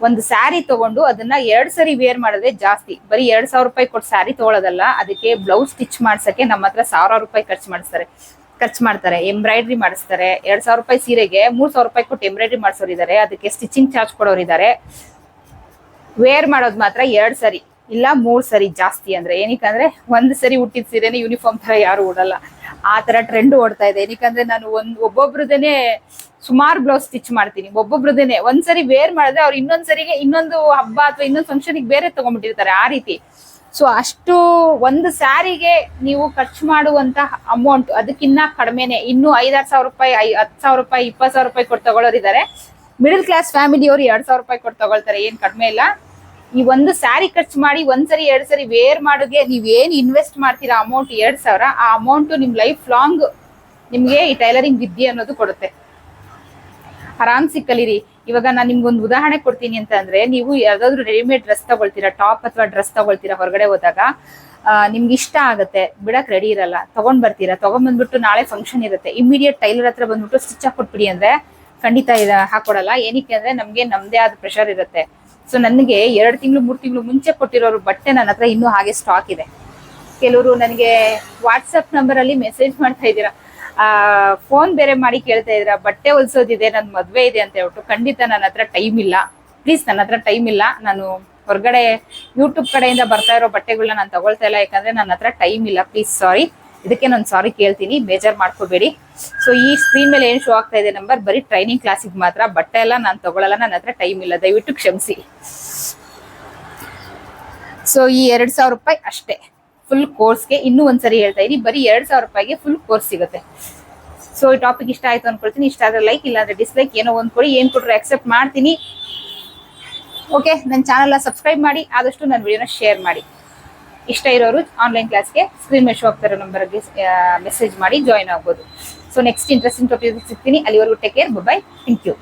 ಒಂದು ಸ್ಯಾರಿ ತಗೊಂಡು ಅದನ್ನ ಎರಡ್ ಸರಿ ವೇರ್ ಮಾಡಿದ್ರೆ ಜಾಸ್ತಿ. ಬರೀ ಎರಡ್ ಸಾವಿರ ರೂಪಾಯಿ ಕೊಟ್ಟು ಸ್ಯಾರಿ ತಗೊಳ್ಳೋದಲ್ಲ ಅದಕ್ಕೆ ಬ್ಲೌಸ್ ಸ್ಟಿಚ್ ಮಾಡ್ಸಕ್ಕೆ ನಮ್ಮ ಹತ್ರ ಸಾವಿರ ರೂಪಾಯಿ ಖರ್ಚು ಮಾಡಿಸ್ತಾರೆ. ಖರ್ಚು ಮಾಡ್ತಾರೆ ಎಂಬ್ರಾಯ್ಡ್ರಿ ಮಾಡಿಸ್ತಾರೆ. ಎರಡ್ ಸಾವಿರ ರೂಪಾಯಿ ಸೀರೆಗೆ ಮೂರ್ ಸಾವಿರ ರೂಪಾಯಿ ಕೊಟ್ಟು ಎಂಬ್ರಾಯ್ಡ್ರಿ ಮಾಡಿಸೋರಿದ್ದಾರೆ, ಅದಕ್ಕೆ ಸ್ಟಿಚಿಂಗ್ ಚಾರ್ಜ್ ಕೊಡೋರು ಇದಾರೆ ವೇರ್ ಮಾಡೋದು ಮಾತ್ರ ಎರಡ್ ಸರಿ. ಇಲ್ಲ, ಮೂರು ಸರಿ ಜಾಸ್ತಿ ಅಂದ್ರೆ. ಏನಿಕಂದ್ರೆ ಒಂದ್ ಸರಿ ಹುಟ್ಟಿದ ಸೀರೆನೆ ಯೂನಿಫಾರ್ಮ್ ತರ ಯಾರು ಉಡಲ್ಲ. ಆ ತರ ಟ್ರೆಂಡ್ ಓಡ್ತಾ ಇದೆ. ಏನಿಕಂದ್ರೆ ನಾನು ಒಂದ್ ಒಬ್ಬೊಬ್ರದೇನೆ ಸುಮಾರು ಬ್ಲೌಸ್ ಸ್ಟಿಚ್ ಮಾಡ್ತೀನಿ. ಒಬ್ಬೊಬ್ರದೇನೆ ಒಂದ್ಸರಿ ವೇರ್ ಮಾಡಿದ್ರೆ ಅವ್ರು ಇನ್ನೊಂದ್ ಸರಿಗೆ ಇನ್ನೊಂದು ಹಬ್ಬ ಅಥವಾ ಇನ್ನೊಂದು ಫಂಕ್ಷನ್ಗೆ ಬೇರೆ ತಗೊಂಡ್ಬಿಟ್ಟಿರ್ತಾರೆ ಆ ರೀತಿ. ಸೊ ಅಷ್ಟು ಒಂದು ಸ್ಯಾರಿಗೆ ನೀವು ಖರ್ಚು ಮಾಡುವಂತ ಅಮೌಂಟ್ ಅದಕ್ಕಿನ್ನ ಕಡಿಮೆನೆ ಇನ್ನು ಐದಾರು ಸಾವಿರ ರೂಪಾಯಿ, ಐ, ಹತ್ತು ಸಾವಿರ ರೂಪಾಯಿ, ಇಪ್ಪತ್ತು ಸಾವಿರ ರೂಪಾಯಿ ಕೊಟ್ಟು ತಗೊಳ್ಳೋರಿದ್ದಾರೆ ಮಿಡಲ್ ಕ್ಲಾಸ್ ಫ್ಯಾಮಿಲಿಯವರು ಎರಡ್ ಸಾವಿರ ರೂಪಾಯಿ ಕೊಟ್ಟು ತಗೊಳ್ತಾರೆ. ಏನ್ ಕಡಿಮೆ ಇಲ್ಲ. ಈ ಒಂದು ಸ್ಯಾರಿ ಖರ್ಚು ಮಾಡಿ ಒಂದ್ಸರಿ ಎರಡ್ ಸರಿ ವೇರ್ ಮಾಡೋಕ್ಕೆ ನೀವ್ ಏನ್ ಇನ್ವೆಸ್ಟ್ ಮಾಡ್ತೀರಾ ಅಮೌಂಟ್ ಎರಡ್ ಸಾವಿರ, ಆ ಅಮೌಂಟ್ ನಿಮ್ ಲೈಫ್ ಲಾಂಗ್ ನಿಮ್ಗೆ ಈ ಟೈಲರಿಂಗ್ ವಿದ್ಯೆ ಅನ್ನೋದು ಕೊಡುತ್ತೆ. ಆರಾಮ್ ಸಿಕ್ಕಲಿರಿ. ಇವಾಗ ನಾನು ನಿಮ್ಗೊಂದು ಉದಾಹರಣೆ ಕೊಡ್ತೀನಿ ಅಂತ ಅಂದ್ರೆ, ನೀವು ಯಾವ್ದಾದ್ರು ರೆಡಿಮೇಡ್ ಡ್ರೆಸ್ ತಗೊಳ್ತೀರಾ ಟಾಪ್ ಅಥವಾ ಡ್ರೆಸ್ ತಗೊಳ್ತೀರಾ ಹೊರಗಡೆ ಹೋದಾಗ ನಿಮ್ಗೆ ಇಷ್ಟ ಆಗುತ್ತೆ, ಬಿಡಕ್ ರೆಡಿ ಇರಲ್ಲ, ತಗೊಂಡ್ ಬರ್ತೀರಾ, ತಗೊಂಡ್ ಬಂದ್ಬಿಟ್ಟು ನಾಳೆ ಫಂಕ್ಷನ್ ಇರುತ್ತೆ ಇಮಿಡಿಯೇಟ್ ಟೈಲರ್ ಹತ್ರ ಬಂದ್ಬಿಟ್ಟು ಸ್ಟಿಚ್ ಹಾಕೊಟ್ಬಿಡಿ ಅಂದ್ರೆ ಖಂಡಿತ ಹಾಕೊಡಲ್ಲ, ಏನಕ್ಕೆ ಅಂದ್ರೆ ನಮ್ಗೆ ನಮ್ದೇ ಆದ ಪ್ರೆಷರ್ ಇರುತ್ತೆ. ಸೊ ನನಗೆ ಎರಡು ತಿಂಗಳು, ಮೂರು ತಿಂಗಳು ಮುಂಚೆ ಕೊಟ್ಟಿರೋರು ಬಟ್ಟೆ ನನ್ನ ಹತ್ರ ಇನ್ನೂ ಹಾಗೆ ಸ್ಟಾಕ್ ಇದೆ. ಕೆಲವರು ನನಗೆ ವಾಟ್ಸಪ್ ನಂಬರ್ ಅಲ್ಲಿ ಮೆಸೇಜ್ ಮಾಡ್ತಾ ಇದ್ದೀರಾ. ಫೋನ್ ಬೇರೆ ಮಾಡಿ ಕೇಳ್ತಾ ಇದ್ದೀರಾ. ಬಟ್ಟೆ ಹೊಲ್ಸೋದಿದೆ ನನ್ನ ಮದ್ವೆ ಇದೆ ಅಂತ ಹೇಳ್ಬಿಟ್ಟು ಖಂಡಿತ ನನ್ನ ಹತ್ರ ಟೈಮ್ ಇಲ್ಲ. ಪ್ಲೀಸ್ ನನ್ನ ಹತ್ರ ಟೈಮ್ ಇಲ್ಲ. ನಾನು ಹೊರಗಡೆ ಯೂಟ್ಯೂಬ್ ಕಡೆಯಿಂದ ಬರ್ತಾ ಇರೋ ಬಟ್ಟೆಗಳನ್ನ ನಾನು ತಗೊಳ್ತಾ ಇಲ್ಲ. ಯಾಕಂದ್ರೆ ನನ್ನ ಹತ್ರ ಟೈಮ್ ಇಲ್ಲ. ಪ್ಲೀಸ್ ಸಾರಿ ಇದಕ್ಕೆ ನಾನು ಸಾರಿ ಕೇಳ್ತೀನಿ, ಬೇಜಾರ್ ಮಾಡ್ಕೋಬೇಡಿ. ಸೊ ಈ ಸ್ಕ್ರೀನ್ ಮೇಲೆ ಏನ್ ಶೋ ಆಗ್ತಾ ಇದೆ ನಂಬರ್, ಬರೀ ಟ್ರೈನಿಂಗ್ ಕ್ಲಾಸಿಗೆ ಮಾತ್ರ, ಬಟ್ಟೆ ಎಲ್ಲ ನಾನು ತಗೊಳ್ಳಲ್ಲ ನನ್ನ ಹತ್ರ ಟೈಮ್ ಇಲ್ಲ, ದಯವಿಟ್ಟು ಕ್ಷಮಿಸಿ. ಸೊ ಈ ಎರಡ್ ಸಾವಿರ ರೂಪಾಯಿ ಅಷ್ಟೇ ಫುಲ್ ಕೋರ್ಸ್ಗೆ ಇನ್ನೂ ಒಂದ್ಸರಿ ಹೇಳ್ತಾ ಇದೀನಿ, ಬರೀ ಎರಡು ಸಾವಿರ ರೂಪಾಯಿಗೆ ಫುಲ್ ಕೋರ್ಸ್ ಸಿಗುತ್ತೆ. ಸೊ ಈ ಟಾಪಿಕ್ ಇಷ್ಟ ಆಯ್ತು ಅನ್ಕೊಳ್ತೀನಿ, ಇಷ್ಟ ಆದ್ರೆ ಲೈಕ್ ಇಲ್ಲಾಂದ್ರೆ ಡಿಸ್ಲೈಕ್ ಏನೋ ಒಂದು ಕೊಡಿ, ಏನ್ ಕೊಟ್ಟರೆ ಅಕ್ಸೆಪ್ಟ್ ಮಾಡ್ತೀನಿ. ಓಕೆ ನನ್ನ ಚಾನಲ್ನ ಸಬ್ಸ್ಕ್ರೈಬ್ ಮಾಡಿ, ಆದಷ್ಟು ನನ್ನ ವಿಡಿಯೋನ ಶೇರ್ ಮಾಡಿ. ಇಷ್ಟ ಇರೋರು ಆನ್ಲೈನ್ ಕ್ಲಾಸ್ಗೆ ಸ್ಕ್ರೀನ್ ಮೇಲೆ ಶೋ ನಂಬರ್ಗೆ ಮೆಸೇಜ್ ಮಾಡಿ ಜಾಯಿನ್ ಆಗ್ಬೋದು. ಸೊ ನೆಕ್ಸ್ಟ್ ಇಂಟ್ರೆಸ್ಟಿಂಗ್ ಟಾಪಿಕ್ ಸಿಗ್ತೀನಿ. ಅಲ್ಲಿವರೆಗೂ take care bye thank you